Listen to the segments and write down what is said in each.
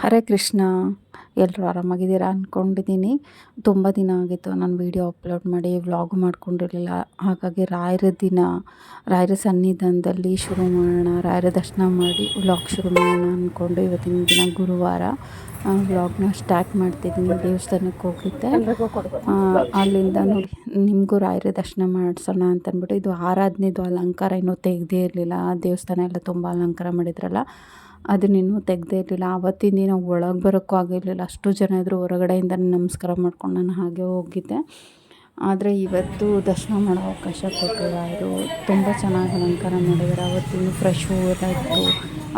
ಹರೇ ಕೃಷ್ಣ ಎಲ್ಲರೂ ಆರಾಮಾಗಿದ್ದೀರಾ ಅಂದ್ಕೊಂಡಿದ್ದೀನಿ ತುಂಬ ದಿನ ಆಗಿತ್ತು ನಾನು ವೀಡಿಯೋ ಅಪ್ಲೋಡ್ ಮಾಡಿ, ವ್ಲಾಗ್ ಮಾಡ್ಕೊಂಡಿರಲಿಲ್ಲ. ಹಾಗಾಗಿ ರಾಯರ ದಿನ, ರಾಯರ ಸನ್ನಿಧಾನದಲ್ಲಿ ಶುರು ಮಾಡೋಣ, ರಾಯರ ದರ್ಶನ ಮಾಡಿ ವ್ಲಾಗ್ ಶುರು ಮಾಡೋಣ ಅಂದ್ಕೊಂಡು ಇವತ್ತಿನ ದಿನ ಗುರುವಾರ ವ್ಲಾಗ್ನ ಸ್ಟಾರ್ಟ್ ಮಾಡ್ತಿದ್ದೀನಿ. ದೇವಸ್ಥಾನಕ್ಕೆ ಹೋಗಿದ್ದೆ. ಅಲ್ಲಿಂದ ನೋಡಿ, ನಿಮಗೂ ರಾಯರ ದರ್ಶನ ಮಾಡಿಸೋಣ ಅಂತ ಅಂದ್ಬಿಟ್ಟು ಇದು ಆರಾಧನೆದು ಅಲಂಕಾರ ಇನ್ನೂ ತೆಗೆದೇ ಇರಲಿಲ್ಲ. ದೇವಸ್ಥಾನ ಎಲ್ಲ ತುಂಬ ಅಲಂಕಾರ ಮಾಡಿದ್ರಲ್ಲ. ಅದನ್ನಿನ್ನೂ ತೆಗೆದೇ ಇರಲಿಲ್ಲ. ಆವತ್ತಿನ ದಿನ ಒಳಗೆ ಬರೋಕ್ಕೂ ಆಗಿರಲಿಲ್ಲ. ಅಷ್ಟು ಜನ ಇದ್ದರು ಹೊರಗಡೆಯಿಂದ ನಮಸ್ಕಾರ ಮಾಡ್ಕೊಂಡು ನಾನು ಹಾಗೆ ಹೋಗಿದ್ದೆ. ಆದರೆ ಇವತ್ತು ದರ್ಶನ ಮಾಡೋ ಅವಕಾಶ ಕೊಟ್ಟರು ಇದು ತುಂಬ ಚೆನ್ನಾಗಿ ಅಲಂಕಾರ ಮಾಡಿದ್ದಾರೆ ಅವತ್ತಿನ ಫ್ರೆಶ್ ಹೂವೆಲ್ಲ ಇತ್ತು.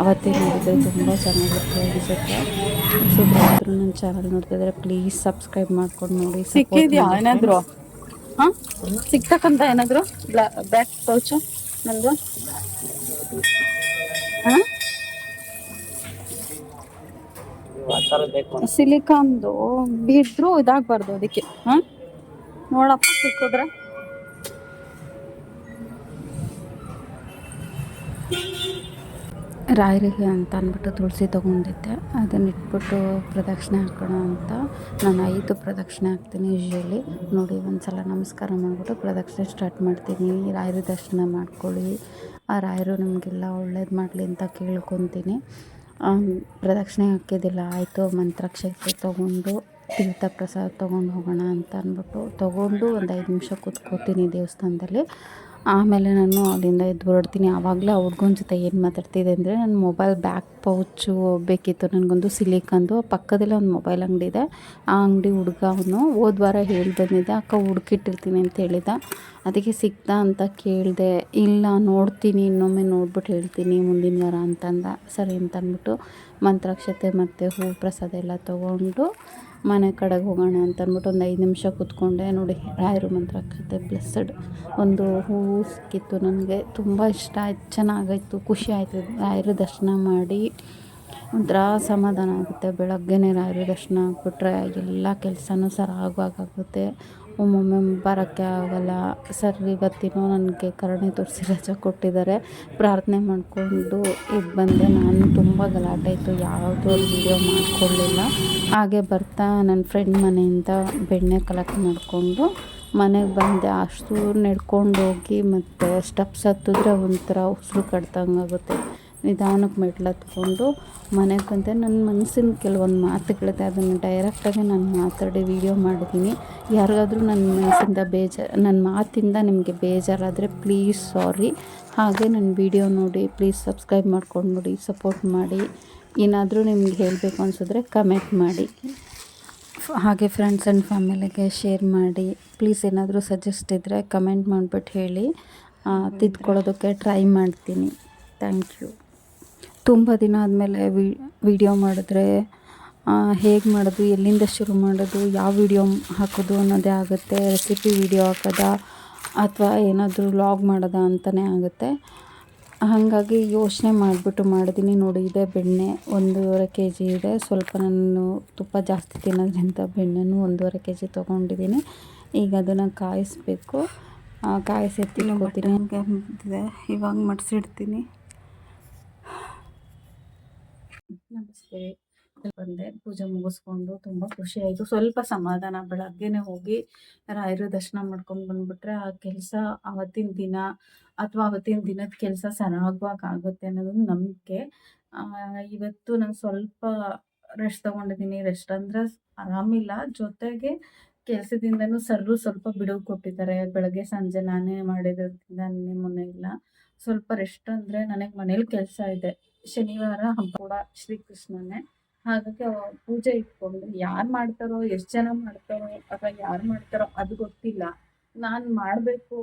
ಅವತ್ತೇ ನೋಡಿದರೆ ತುಂಬ ಚೆನ್ನಾಗಿತ್ತು ಅನಿಸುತ್ತೆ. ಸೊ ಯಾರಾದರೂ ನನ್ನ ಚಾನಲ್ ನೋಡ್ತಿದ್ರೆ ಪ್ಲೀಸ್ ಸಬ್ಸ್ಕ್ರೈಬ್ ಮಾಡ್ಕೊಂಡು ನೋಡಿ ಸಿಕ್ಕಿದ್ಯಾ ಏನಾದರೂ? ಹಾಂ? ಸಿಗ್ತಕ್ಕಂಥ ಏನಾದರೂ? ಬ್ಲ್ಯಾಕ್ ಬ್ಯಾಕ್ ಪೌಚ? ನಂದು? ಹಾ? ಸಿಲಿಕಾನ್ದು ಬಿದ್ರು ಇದಾಗಬಾರ್ದು ಅದಕ್ಕೆ ಹಾ? ನೋಡಪ್ಪ ಸಿಕ್ಕಿದ್ರೆ. ರಾಯರಿಗೆ ಅಂತ ಅಂದ್ಬಿಟ್ಟು ತುಳಸಿ ತೊಗೊಂಡಿದ್ದೆ. ಅದನ್ನ ಇಟ್ಬಿಟ್ಟು ಪ್ರದಕ್ಷಿಣೆ ಹಾಕೋಣ ಅಂತ. ನಾನು ಐದು ಪ್ರದಕ್ಷಿಣೆ ಹಾಕ್ತೀನಿ ಯೂಶ್ವಲಿ ನೋಡಿ ಒಂದು ಸಲ ನಮಸ್ಕಾರ ಮಾಡಿಬಿಟ್ಟು ಪ್ರದಕ್ಷಿಣೆ ಸ್ಟಾರ್ಟ್ ಮಾಡ್ತೀನಿ. ರಾಯರ ದರ್ಶನ ಮಾಡ್ಕೊಳ್ಳಿ. ಆ ರಾಯರು ನಮಗೆಲ್ಲ ಒಳ್ಳೇದು ಮಾಡಲಿ ಅಂತ ಕೇಳ್ಕೊತೀನಿ. ಪ್ರದಕ್ಷಿಣೆ ಹಾಕಿದ್ದಿಲ್ಲ, ಆಯಿತು ಮಂತ್ರಾಕ್ಷತೆ ತೊಗೊಂಡು, ತೀರ್ಥ ಪ್ರಸಾದ ತೊಗೊಂಡು ಹೋಗೋಣ ಅಂತ ಅಂದ್ಬಿಟ್ಟು ತೊಗೊಂಡು ಒಂದು ಐದು ನಿಮಿಷ ಕೂತ್ಕೋತೀನಿ ದೇವಸ್ಥಾನದಲ್ಲಿ. ಆಮೇಲೆ ನಾನು ಅಲ್ಲಿಂದ ಎದ್ದು ಹೊರಡ್ತೀನಿ. ಆವಾಗಲೇ ಆ ಹುಡ್ಗನ ಜೊತೆ ಏನು ಮಾತಾಡ್ತಿದ್ದೆ ಅಂದರೆ ನನ್ನ ಮೊಬೈಲ್ ಬ್ಯಾಕ್ ಪೌಚು ಬೇಕಿತ್ತು. ನನಗೊಂದು ಸಿಲಿಕಂದು ಪಕ್ಕದಲ್ಲೇ ಒಂದು ಮೊಬೈಲ್ ಅಂಗಡಿ ಇದೆ. ಆ ಅಂಗಡಿ ಹುಡುಗ ಅವನು ಹೋದ ವಾರ ಹೇಳಿ ಬಂದಿದ್ದೆ, ಅಕ್ಕ, ಹುಡುಕಿಟ್ಟಿರ್ತೀನಿ ಅಂತ ಹೇಳಿದ. ಅದಕ್ಕೆ ಸಿಗ್ತಾ ಅಂತ ಕೇಳಿದೆ, ಇಲ್ಲ, ನೋಡ್ತೀನಿ, ಇನ್ನೊಮ್ಮೆ ನೋಡ್ಬಿಟ್ಟು ಹೇಳ್ತೀನಿ ಮುಂದಿನ ವಾರ ಅಂತಂದ. ಸರಿ ಅಂತ ಅಂದ್ಬಿಟ್ಟು ಮಂತ್ರಾಕ್ಷತೆ ಮತ್ತು ಹೂ ಪ್ರಸಾದ ಎಲ್ಲ ತೊಗೊಂಡು ಮನೆ ಕಡೆಗೆ ಹೋಗೋಣ ಅಂತ ಅಂದ್ಬಿಟ್ಟು ಒಂದು ಐದು ನಿಮಿಷ ಕೂತ್ಕೊಂಡೆ. ನೋಡಿ, ರಾಯರು ಕತೆ ಬ್ಲೆಸ್ಸಡ್ ಒಂದು ಹೂವು ಸಿಕ್ಕಿತ್ತು ನನಗೆ. ತುಂಬ ಇಷ್ಟ ಆಯ್ತು, ಚೆನ್ನಾಗಾಯ್ತು, ಖುಷಿ ಆಯಿತು. ರಾಯರು ದರ್ಶನ ಮಾಡಿ ಒಂಥರ ಸಮಾಧಾನ ಆಗುತ್ತೆ. ಬೆಳಗ್ಗೆನೇ ರಾಯರ ದರ್ಶನ ಆಗ್ಬಿಟ್ರೆ ಎಲ್ಲ ಕೆಲಸನೂ ಸರಾಗವಾಗುತ್ತೆ ಒಮ್ಮೊಮ್ಮೆ ಬರೋಕ್ಕೆ ಆಗೋಲ್ಲ. ಸರ್ ಇವತ್ತಿನೂ ನನಗೆ ಕರುಣೆ ತೋರಿಸಿ ರಜೆ ಕೊಟ್ಟಿದ್ದಾರೆ. ಪ್ರಾರ್ಥನೆ ಮಾಡಿಕೊಂಡು ಇದು ಬಂದೆ. ನಾನು ತುಂಬ ಗಲಾಟೆ ಇತ್ತು ಯಾವುದೂ ವೀಡಿಯೋ ಮಾಡಿಕೊಳ್ಳಿಲ್ಲ. ಹಾಗೆ ಬರ್ತಾ ನನ್ನ ಫ್ರೆಂಡ್ ಮನೆಯಿಂದ ಬೆಣ್ಣೆ ಕಲೆಕ್ಟ್ ಮಾಡಿಕೊಂಡು ಮನೆಗೆ ಬಂದೆ. ಅಷ್ಟು ನಡ್ಕೊಂಡು ಹೋಗಿ ಮತ್ತು ಸ್ಟೆಪ್ಸ್ ಹತ್ತಿದ್ರೆ ಒಂಥರ ಉಸಿರು ಕಟ್ದಂಗೆ ಆಗುತ್ತೆ ನಿಧಾನಕ್ಕೆ ಮೆಟ್ಲು ಹತ್ಕೊಂಡು ಮನೆಗೆ ಬಂದೆ. ನನ್ನ ಮನಸ್ಸಿನ ಕೆಲವೊಂದು ಮಾತುಗಳಿದೆ. ಅದನ್ನು ಡೈರೆಕ್ಟಾಗಿ ನಾನು ಮಾತಾಡಿ ವೀಡಿಯೋ ಮಾಡಿದ್ದೀನಿ. ಯಾರಿಗಾದ್ರೂ ನನ್ನ ಮನಸ್ಸಿಂದ ಬೇಜಾರು ನನ್ನ ಮಾತಿಂದ ನಿಮಗೆ ಬೇಜಾರಾದರೆ ಪ್ಲೀಸ್ ಸಾರಿ. ಹಾಗೆ ನನ್ನ ವೀಡಿಯೋ ನೋಡಿ, ಪ್ಲೀಸ್ ಸಬ್ಸ್ಕ್ರೈಬ್ ಮಾಡ್ಕೊಂಡು ನೋಡಿ, ಸಪೋರ್ಟ್ ಮಾಡಿ. ಏನಾದರೂ ನಿಮ್ಗೆ ಹೇಳಬೇಕು ಅನಿಸಿದ್ರೆ ಕಮೆಂಟ್ ಮಾಡಿ. ಹಾಗೆ ಫ್ರೆಂಡ್ಸ್ ಆ್ಯಂಡ್ ಫ್ಯಾಮಿಲಿಗೆ ಶೇರ್ ಮಾಡಿ. ಪ್ಲೀಸ್ ಏನಾದರೂ ಸಜೆಸ್ಟ್ ಇದ್ದರೆ ಕಮೆಂಟ್ ಮಾಡಿಬಿಟ್ಟು ಹೇಳಿ. ತಿದ್ಕೊಳ್ಳೋದಕ್ಕೆ ಟ್ರೈ ಮಾಡ್ತೀನಿ. Thank you. ತುಂಬ ದಿನ ಆದಮೇಲೆ ವಿಡಿಯೋ ಮಾಡಿದ್ರೆ ಹೇಗೆ ಮಾಡೋದು, ಎಲ್ಲಿಂದ ಶುರು ಮಾಡೋದು, ಯಾವ ವಿಡಿಯೋ ಹಾಕೋದು ಅನ್ನೋದೇ ಆಗುತ್ತೆ. ರೆಸಿಪಿ ವಿಡಿಯೋ ಹಾಕೋದಾ ಅಥವಾ ಏನಾದರೂ ವ್ಲಾಗ್ ಮಾಡೋದಾ ಅಂತಲೇ ಆಗುತ್ತೆ. ಹಾಗಾಗಿ ಯೋಚನೆ ಮಾಡಿಬಿಟ್ಟು ಮಾಡಿದ್ದೀನಿ ನೋಡಿ, ಇದೆ ಬೆಣ್ಣೆ, ಒಂದೂವರೆ ಕೆ ಜಿ ಇದೆ. ಸ್ವಲ್ಪ ನಾನು ತುಪ್ಪ ಜಾಸ್ತಿ ತಿನ್ನೋದ್ರಿಂದ ಬೆಣ್ಣೆನೂ ಒಂದೂವರೆ ಕೆ ಜಿ ತೊಗೊಂಡಿದ್ದೀನಿ ಈಗ ಅದನ್ನು ಕಾಯಿಸ್ಬೇಕು. ಕಾಯಿಸಿ ಎತ್ತಿಟ್ಕೋತೀನಿ. ಇವಾಗ ಮಡಿಸಿಡ್ತೀನಿ ನಮಸ್ತೆ. ಬಂದೆ. ಪೂಜೆ ಮುಗಿಸ್ಕೊಂಡು ತುಂಬ ಖುಷಿ ಆಯಿತು. ಸ್ವಲ್ಪ ಸಮಾಧಾನ ಬೆಳಗ್ಗೆನೆ ಹೋಗಿ ರಾಯರ ದರ್ಶನ ಮಾಡ್ಕೊಂಡು ಬಂದ್ಬಿಟ್ರೆ ಆ ಕೆಲಸ ಅವತ್ತಿನ ದಿನ ಅಥವಾ ಅವತ್ತಿನ ದಿನದ ಕೆಲಸ ಆಗುತ್ತೆ ಅನ್ನೋದು ನಂಬಿಕೆ. ಇವತ್ತು ನಾನು ಸ್ವಲ್ಪ ರೆಸ್ಟ್ ತಗೊಂಡಿದ್ದೀನಿ ರೆಸ್ಟ್ ಅಂದ್ರೆ ಆರಾಮಿಲ್ಲ. ಜೊತೆಗೆ ಕೆಲಸದಿಂದನೂ ಸರ್ರು ಸ್ವಲ್ಪ ಬಿಡುವು ಕೊಟ್ಟಿದ್ದಾರೆ. ಬೆಳಗ್ಗೆ ಸಂಜೆ ನಾನೇ ಮಾಡಿರೋದ್ರಿಂದ ಮೊನ್ನೆ ಇಲ್ಲ. ಸ್ವಲ್ಪ ರೆಸ್ಟ್ ಅಂದರೆ ನನಗೆ ಮನೇಲಿ ಕೆಲಸ ಇದೆ. ಶನಿವಾರ ಹಬ್ಬ ಕೂಡ ಶ್ರೀಕೃಷ್ಣನೇ. ಹಾಗಾಗಿ ಪೂಜೆ ಇಟ್ಕೊಂಡು ಯಾರು ಮಾಡ್ತಾರೋ ಎಷ್ಟು ಜನ ಮಾಡ್ತಾರೋ ಅಥವಾ ಯಾರು ಮಾಡ್ತಾರೋ ಅದು ಗೊತ್ತಿಲ್ಲ. ನಾನು ಮಾಡಬೇಕು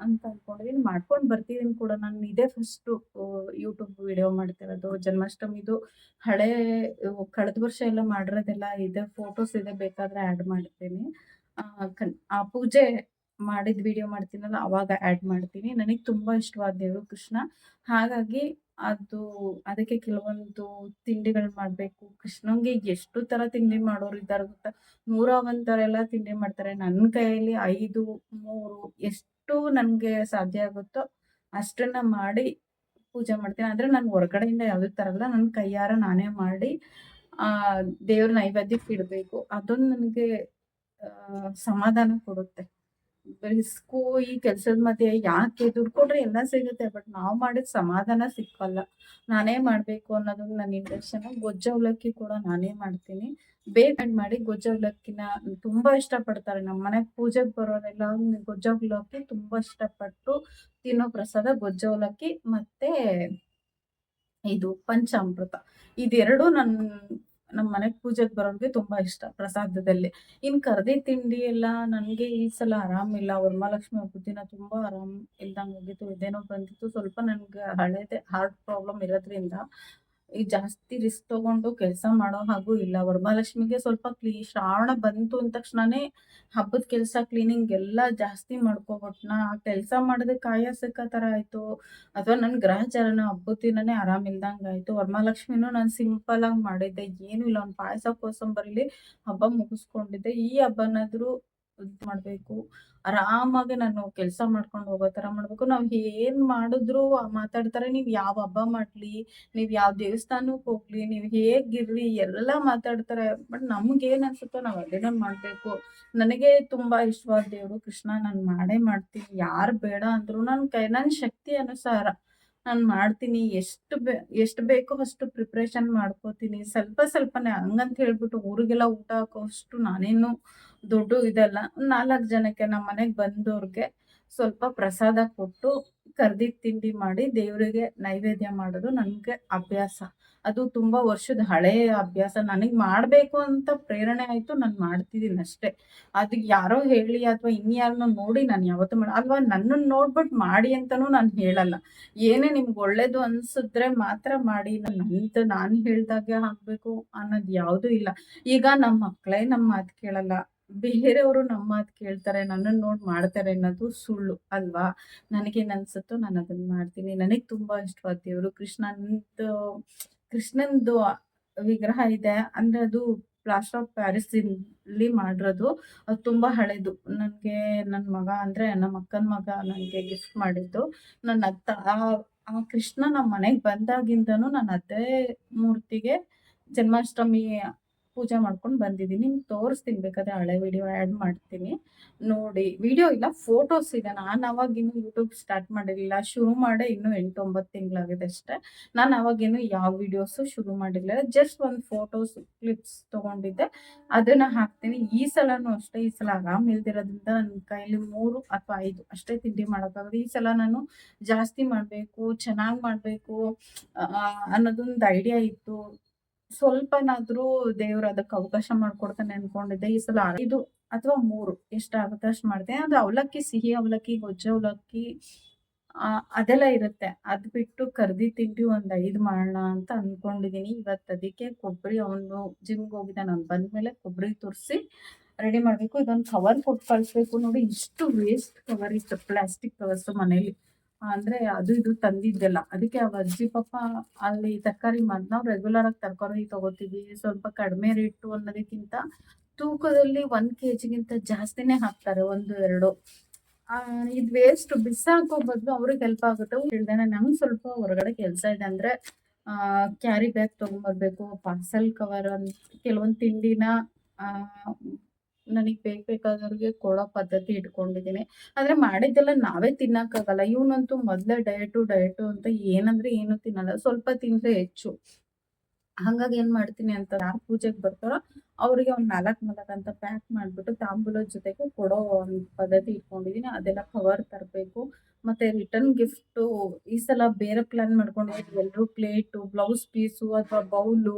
ಅಂತ ಅಂದ್ಕೊಂಡಿದ್ದೀನಿ ಮಾಡ್ಕೊಂಡು ಬರ್ತಿದೀನಿ ಕೂಡ. ನಾನು ಇದೇ ಫಸ್ಟು ಯೂಟ್ಯೂಬ್ ವಿಡಿಯೋ ಮಾಡ್ತಿರೋದು ಜನ್ಮಾಷ್ಟಮಿದು ಹಳೆ ಕಳೆದ ವರ್ಷ ಎಲ್ಲ ಮಾಡಿರೋದೆಲ್ಲ ಇದೆ ಫೋಟೋಸ್ ಇದೆ ಬೇಕಾದರೆ ಆ್ಯಡ್ ಮಾಡ್ತೀನಿ. ಆ, ಪೂಜೆ ಮಾಡಿದ ವಿಡಿಯೋ ಮಾಡ್ತೀನಲ್ಲ ಅವಾಗ ಆ್ಯಡ್ ಮಾಡ್ತೀನಿ. ನನಗೆ ತುಂಬ ಇಷ್ಟವಾದ ದೇವರು ಕೃಷ್ಣ. ಹಾಗಾಗಿ ಅದು ಅದಕ್ಕೆ ಕೆಲವೊಂದು ತಿಂಡಿಗಳು ಮಾಡಬೇಕು. ಕೃಷ್ಣಂಗೆ ಎಷ್ಟು ಥರ ತಿಂಡಿ ಮಾಡೋರು ಇದ್ದಾರೆ ಗೊತ್ತಾ? ನೂರ ಒಂದು ಥರ ಎಲ್ಲ ತಿಂಡಿ ಮಾಡ್ತಾರೆ. ನನ್ನ ಕೈಯಲ್ಲಿ ಐದು, ಮೂರು ಎಷ್ಟು ನನಗೆ ಸಾಧ್ಯ ಆಗುತ್ತೋ ಅಷ್ಟನ್ನ ಮಾಡಿ ಪೂಜೆ ಮಾಡ್ತೀನಿ. ಆದರೆ ನಾನು ಹೊರಗಡೆಯಿಂದ ಯಾವ್ದು ತರಲ್ಲ. ನನ್ನ ಕೈಯಾರ ನಾನೇ ಮಾಡಿ, ಆ, ದೇವ್ರ ನೈವೇದ್ಯಕ್ಕೆ ಇಡಬೇಕು. ಅದೊಂದು ನನಗೆ ಸಮಾಧಾನ ಕೊಡುತ್ತೆ. ರಿಸ್ಕು ಈ ಕೆಲ್ಸದ ಮಧ್ಯೆ ಯಾಕೆ ದುಡ್ಡು ಕೊಟ್ರೆ ಎಲ್ಲ ಸಿಗುತ್ತೆ, ಬಟ್ ನಾವು ಮಾಡಿದ ಸಮಾಧಾನ ಸಿಕ್ಕಲ್ಲ. ನಾನೇ ಮಾಡ್ಬೇಕು ಅನ್ನೋದು ನನ್ನ ಇಂಟೆನ್ಷನ್ ಗೊಜ್ಜ ಅವಲಕ್ಕಿ ಕೂಡ ನಾನೇ ಮಾಡ್ತೀನಿ. ಬೇಗ ಮಾಡಿ ಗೊಜ್ಜ ಅವಲಕ್ಕಿನ ತುಂಬಾ ಇಷ್ಟಪಡ್ತಾರೆ. ನಮ್ಮ ಮನೆಗೆ ಪೂಜೆಗೆ ಬರೋರೆಲ್ಲ ಗೊಜ್ಜ ಅವಲಕ್ಕಿ ತುಂಬಾ ಇಷ್ಟಪಟ್ಟು ತಿನ್ನೋ ಪ್ರಸಾದ ಗೊಜ್ಜ ಅವಲಕ್ಕಿ ಮತ್ತೆ ಇದು ಪಂಚಾಮೃತ. ಇದೆರಡು ನನ್ನ ನಮ್ಮ ಮನೆಗೆ ಪೂಜೆಗೆ ಬರೋನ್ಗೆ ತುಂಬಾ ಇಷ್ಟ ಪ್ರಸಾದದಲ್ಲಿ. ಇನ್ ಕರ್ದಿ ತಿಂಡಿ ಎಲ್ಲ ನನ್ಗೆ ಈ ಸಲ ಆರಾಮಿಲ್ಲ. ವರಮಹಾಲಕ್ಷ್ಮಿ ಹಬ್ಬದ ದಿನ ತುಂಬಾ ಆರಾಮ್ ಇಲ್ದಂಗ್ ಹೋಗಿತ್ತು. ಇದೇನೋ ಬಂದಿತ್ತು. ಸ್ವಲ್ಪ ನನ್ಗೆ ಹಳೇದೆ ಹಾರ್ಟ್ ಪ್ರಾಬ್ಲಮ್ ಇರೋದ್ರಿಂದ ಈ ಜಾಸ್ತಿ ರಿಸ್ಕ್ ತಗೊಂಡು ಕೆಲಸ ಮಾಡೋ ಹಾಗೂ ಇಲ್ಲ. ವರಮಹಾಲಕ್ಷ್ಮಿಗೆ ಸ್ವಲ್ಪ ಕ್ಲೀ, ಶ್ರಾವಣ ಬಂತು ಅಂದ ತಕ್ಷಣನೇ ಹಬ್ಬದ ಕೆಲಸ ಕ್ಲೀನಿಂಗ್ ಎಲ್ಲ ಜಾಸ್ತಿ ಮಾಡ್ಕೊಬಿಟ್ನ. ಕೆಲಸ ಮಾಡದೆ ಕಾಯಸಕ್ಕ ತರ ಆಯ್ತು. ಅಥವಾ ನನ್ ಗ್ರಹಚಾರನ ಹಬ್ಬದ ದಿನನೇ ಆರಾಮಿಲ್ದಂಗೆ ಆಯ್ತು. ವರಮಹಾಲಕ್ಷ್ಮಿನೂ ನಾನು ಸಿಂಪಲ್ ಆಗಿ ಮಾಡಿದ್ದೆ. ಏನು ಇಲ್ಲ. ಒಂದು ಪಾಯಸ ಕೋಸಂಬರಿಲಿ ಹಬ್ಬ ಮುಗಿಸ್ಕೊಂಡಿದ್ದೆ. ಈ ಹಬ್ಬನಾದ್ರೂ ಮಾಡಬೇಕು. ಆರಾಮಾಗಿ ನಾನು ಕೆಲಸ ಮಾಡ್ಕೊಂಡು ಹೋಗೋ ಥರ ಮಾಡಬೇಕು. ನಾವು ಏನು ಮಾಡಿದ್ರು ಮಾತಾಡ್ತಾರೆ, ನೀವು ಯಾವ ಹಬ್ಬ ಮಾಡ್ಲಿ, ನೀವು ಯಾವ ದೇವಸ್ಥಾನಕ್ ಹೋಗ್ಲಿ, ನೀವು ಹೇಗಿರ್ರಿ ಎಲ್ಲ ಮಾತಾಡ್ತಾರೆ. ಬಟ್ ನಮ್ಗೆ ಏನು ಅನ್ಸುತ್ತೋ ನಾವು ಅದನ್ನ ಮಾಡಬೇಕು. ನನಗೆ ತುಂಬಾ ಇಷ್ಟವಾದ ದೇವ್ರು ಕೃಷ್ಣ. ನಾನು ಮಾಡೇ ಮಾಡ್ತೀನಿ. ಯಾರು ಬೇಡ ಅಂದ್ರು ನನ್ನ ಕೈ ನನ್ನ ಶಕ್ತಿ ಅನುಸಾರ ನಾನು ಮಾಡ್ತೀನಿ. ಎಷ್ಟು ಬೇ, ಎಷ್ಟು ಬೇಕೋ ಅಷ್ಟು ಪ್ರಿಪ್ರೇಷನ್ ಮಾಡ್ಕೋತೀನಿ. ಸ್ವಲ್ಪ ಸ್ವಲ್ಪನೇ, ಹಂಗಂತ ಹೇಳ್ಬಿಟ್ಟು ಊರಿಗೆಲ್ಲ ಊಟ ಹಾಕೋಷ್ಟು ನಾನೇನು ದೊಡ್ಡ ಇದೆಲ್ಲ ನಾಲ್ಕು ಜನಕ್ಕೆ ನಮ್ಮ ಮನೆಗೆ ಬಂದವ್ರಿಗೆ ಸ್ವಲ್ಪ ಪ್ರಸಾದ ಕೊಟ್ಟು ಕರ್ದಿ ತಿಂಡಿ ಮಾಡಿ ದೇವರಿಗೆ ನೈವೇದ್ಯ ಮಾಡೋದು ನನಗೆ ಅಭ್ಯಾಸ. ಅದು ತುಂಬಾ ವರ್ಷದ ಹಳೆಯ ಅಭ್ಯಾಸ. ನನಗೆ ಮಾಡಬೇಕು ಅಂತ ಪ್ರೇರಣೆ ಆಯಿತು, ನಾನು ಮಾಡ್ತಿದ್ದೀನಿ ಅಷ್ಟೇ. ಅದು ಯಾರೋ ಹೇಳಿ ಅಥವಾ ಇನ್ಯಾರನ್ನೋ ನೋಡಿ ನಾನು ಯಾವತ್ತೂ ಮಾಡ, ಅಲ್ವಾ? ನನ್ನನ್ನು ನೋಡ್ಬಿಟ್ಟು ಮಾಡಿ ಅಂತಲೂ ನಾನು ಹೇಳಲ್ಲ. ಏನೇ ನಿಮ್ಗೆ ಒಳ್ಳೇದು ಅನ್ಸಿದ್ರೆ ಮಾತ್ರ ಮಾಡಿ. ನಂತ ನಾನು ಹೇಳ್ದಾಗೆ ಆಗಬೇಕು ಅನ್ನೋದು ಯಾವುದೂ ಇಲ್ಲ. ಈಗ ನಮ್ಮ ಮಕ್ಕಳೇ ನಮ್ಮ ಮಾತು ಕೇಳಲ್ಲ. ಬೇರೆಯವರು ನಮ್ಮ ಮಾತು ಕೇಳ್ತಾರೆ ನನ್ನನ್ನು ನೋಡಿ ಮಾಡ್ತಾರೆ ಅನ್ನೋದು ಸುಳ್ಳು ಅಲ್ವಾ? ನನಗೆ ಅನ್ಸುತ್ತೋ ನಾನು ಅದನ್ನ ಮಾಡ್ತೀನಿ. ನನಗೆ ತುಂಬಾ ಇಷ್ಟವಾದ ದೇವರು. ಕೃಷ್ಣನದು ಕೃಷ್ಣಂದು ವಿಗ್ರಹ ಇದೆ. ಅಂದ್ರೆ ಅದು ಪ್ಲಾಸ್ಟರ್ ಆಫ್ ಪ್ಯಾರಿಸ್ ಇಲ್ಲಿ ಮಾಡಿರೋದು. ಅದು ತುಂಬಾ ಹಳೇದು. ನನಗೆ ನನ್ನ ಮಗ ಅಂದ್ರೆ ನಮ್ಮ ಅಕ್ಕನ ಮಗ ನನಗೆ ಗಿಫ್ಟ್ ಮಾಡಿದ್ದು. ನನ್ನ ಅತ್ತ, ಆ ಕೃಷ್ಣ ನಮ್ಮ ಮನೆಗೆ ಬಂದಾಗಿಂದನು ನಾನು ಅದೇ ಮೂರ್ತಿಗೆ ಜನ್ಮಾಷ್ಟಮಿ ಪೂಜೆ ಮಾಡ್ಕೊಂಡು ಬಂದಿದ್ದೀನಿ. ನಿಮ್ಗೆ ತೋರಿಸ್ತೀನಿ ಬೇಕಾದ್ರೆ ಹಳೆ ವಿಡಿಯೋ ಆ್ಯಡ್ ಮಾಡ್ತೀನಿ. ನೋಡಿ ವಿಡಿಯೋ ಇಲ್ಲ ಫೋಟೋಸ್ ಇದೆ. ನಾನು ಅವಾಗಿನ್ನು ಯೂಟ್ಯೂಬ್ ಸ್ಟಾರ್ಟ್ ಮಾಡಿರಲಿಲ್ಲ. ಶುರು ಮಾಡೇ ಇನ್ನೂ ಎಂಟು ಒಂಬತ್ತು ತಿಂಗಳಾಗಿದೆ ಅಷ್ಟೇ. ನಾನು ಅವಾಗೇನು ಯಾವ ವಿಡಿಯೋಸು ಶುರು ಮಾಡಿರಲಿಲ್ಲ. ಜಸ್ಟ್ ಒಂದು ಫೋಟೋಸ್ ಕ್ಲಿಪ್ಸ್ ತೊಗೊಂಡಿದ್ದೆ. ಅದನ್ನು ಹಾಕ್ತೀನಿ. ಈ ಸಲನೂ ಅಷ್ಟೇ, ಈ ಸಲ ಆರಾಮ್ ಇಲ್ದಿರೋದ್ರಿಂದ ನನ್ನ ಕೈಲಿ ಮೂರು ಅಥವಾ ಐದು ಅಷ್ಟೇ ತಿಂಡಿ ಮಾಡೋಕ್ಕಾಗುತ್ತೆ ಈ ಸಲ ನಾನು ಜಾಸ್ತಿ ಮಾಡಬೇಕು, ಚೆನ್ನಾಗಿ ಮಾಡಬೇಕು ಅನ್ನೋದೊಂದು ಐಡಿಯಾ ಇತ್ತು. ಸ್ವಲ್ಪನಾದ್ರೂ ದೇವ್ರು ಅದಕ್ಕೆ ಅವಕಾಶ ಮಾಡ್ಕೊಡ್ತಾನೆ ಅನ್ಕೊಂಡಿದ್ದೆ ಈ ಸಲ ಐದು ಅಥವಾ ಮೂರು ಎಷ್ಟು ಅವಕಾಶ ಮಾಡಿದೆ ಅದು ಅವಲಕ್ಕಿ, ಸಿಹಿ ಅವಲಕ್ಕಿ, ಗೊಜ್ಜ ಅವಲಕ್ಕಿ ಅದೆಲ್ಲ ಇರುತ್ತೆ. ಅದ್ ಬಿಟ್ಟು ಕರ್ದಿ ತಿಂಡಿ ಒಂದ್ ಐದು ಮಾಡೋಣ ಅಂತ ಅನ್ಕೊಂಡಿದೀನಿ. ಇವತ್ತು ಅದಕ್ಕೆ ಕೊಬ್ಬರಿ ಅವನು ಜಿಮ್ಗೆ ಹೋಗಿದ್ದ. ನಾನು ಬಂದ್ಮೇಲೆ ಕೊಬ್ಬರಿ ತುರ್ಸಿ ರೆಡಿ ಮಾಡ್ಬೇಕು. ಇದೊಂದು ಕವರ್ ಕೊಟ್ಟು ಕಳಿಸ್ಬೇಕು ನೋಡಿ. ಇಷ್ಟು ವೇಸ್ಟ್ ಕವರ್ ಇತ್ತು. ಪ್ಲಾಸ್ಟಿಕ್ ಕವರ್ಸ್ ಮನೇಲಿ. ಅಂದ್ರೆ ಅದು ಇದು ತಂದಿದ್ದೆಲ್ಲ. ಅದಕ್ಕೆ ಆ ಅಜ್ಜಿ ಪಾಪ ಅಲ್ಲಿ ತರಕಾರಿ ಮಾಡಿ ನಾವು ರೆಗ್ಯುಲರ್ ಆಗಿ ತರಕಾರಿ ತಗೋತೀವಿ, ಸ್ವಲ್ಪ ಕಡಿಮೆ ರೇಟು ಅನ್ನೋದಕ್ಕಿಂತ ತೂಕದಲ್ಲಿ ಒಂದ್ ಕೆಜಿಗಿಂತ ಜಾಸ್ತಿನೇ ಹಾಕ್ತಾರೆ, ಒಂದು, ಎರಡು. ಆ, ಇದ್ ವೇಸ್ಟ್ ಬಿಸಾಕೋ ಬದಲು ಅವ್ರಿಗೆ ಹೆಲ್ಪ್ ಆಗುತ್ತೆ. ಹೇಳ್ದೇನೆ ನಂಗೆ ಸ್ವಲ್ಪ ಹೊರಗಡೆ ಕೆಲಸ ಇದೆ ಅಂದ್ರೆ ಕ್ಯಾರಿ ಬ್ಯಾಗ್ ತಗೊಂಡ್ಬರ್ಬೇಕು ಪಾರ್ಸಲ್ ಕವರ್ ಅಂತ, ಕೆಲವೊಂದು ತಿಂಡಿನ ನನಗೆ ಬೇಕ್ ಬೇಕಾದವ್ರಿಗೆ ಕೊಡೋ ಪದ್ಧತಿ ಇಟ್ಕೊಂಡಿದ್ದೀನಿ. ಆದ್ರೆ ಮಾಡಿದ್ದೆಲ್ಲ ನಾವೇ ತಿನ್ನಕ್ಕಾಗಲ್ಲ. ಇವನಂತೂ ಮೊದ್ಲೇ ಡಯಟು ಡಯಟು ಅಂತ ಏನಂದ್ರೆ ಏನು ತಿನ್ನಲ್ಲ. ಸ್ವಲ್ಪ ತಿಂದ್ರೆ ಹೆಚ್ಚು. ಹಂಗಾಗಿ ಏನ್ ಮಾಡ್ತೀನಿ ಅಂತ ಯಾರು ಪೂಜೆಗೆ ಬರ್ತಾರೋ ಅವ್ರಿಗೆ ಒಂದ್ ನಾಲ್ಕ್ ನಾಲ್ಕ್ ಅಂತ ಪ್ಯಾಕ್ ಮಾಡ್ಬಿಟ್ಟು ತಾಂಬೂಲದ ಜೊತೆಗೆ ಕೊಡೋ ಒಂದ್ ಪದ್ಧತಿ ಇಟ್ಕೊಂಡಿದೀನಿ. ಅದೆಲ್ಲ ಕವರ್ ತರಬೇಕು. ಮತ್ತೆ ರಿಟರ್ನ್ ಗಿಫ್ಟ್ ಈ ಸಲ ಬೇರೆ ಪ್ಲಾನ್ ಮಾಡ್ಕೊಂಡಿದ್ದೀನಿ ಎಲ್ರು ಪ್ಲೇಟು ಬ್ಲೌಸ್ ಪೀಸು ಅಥವಾ ಬೌಲು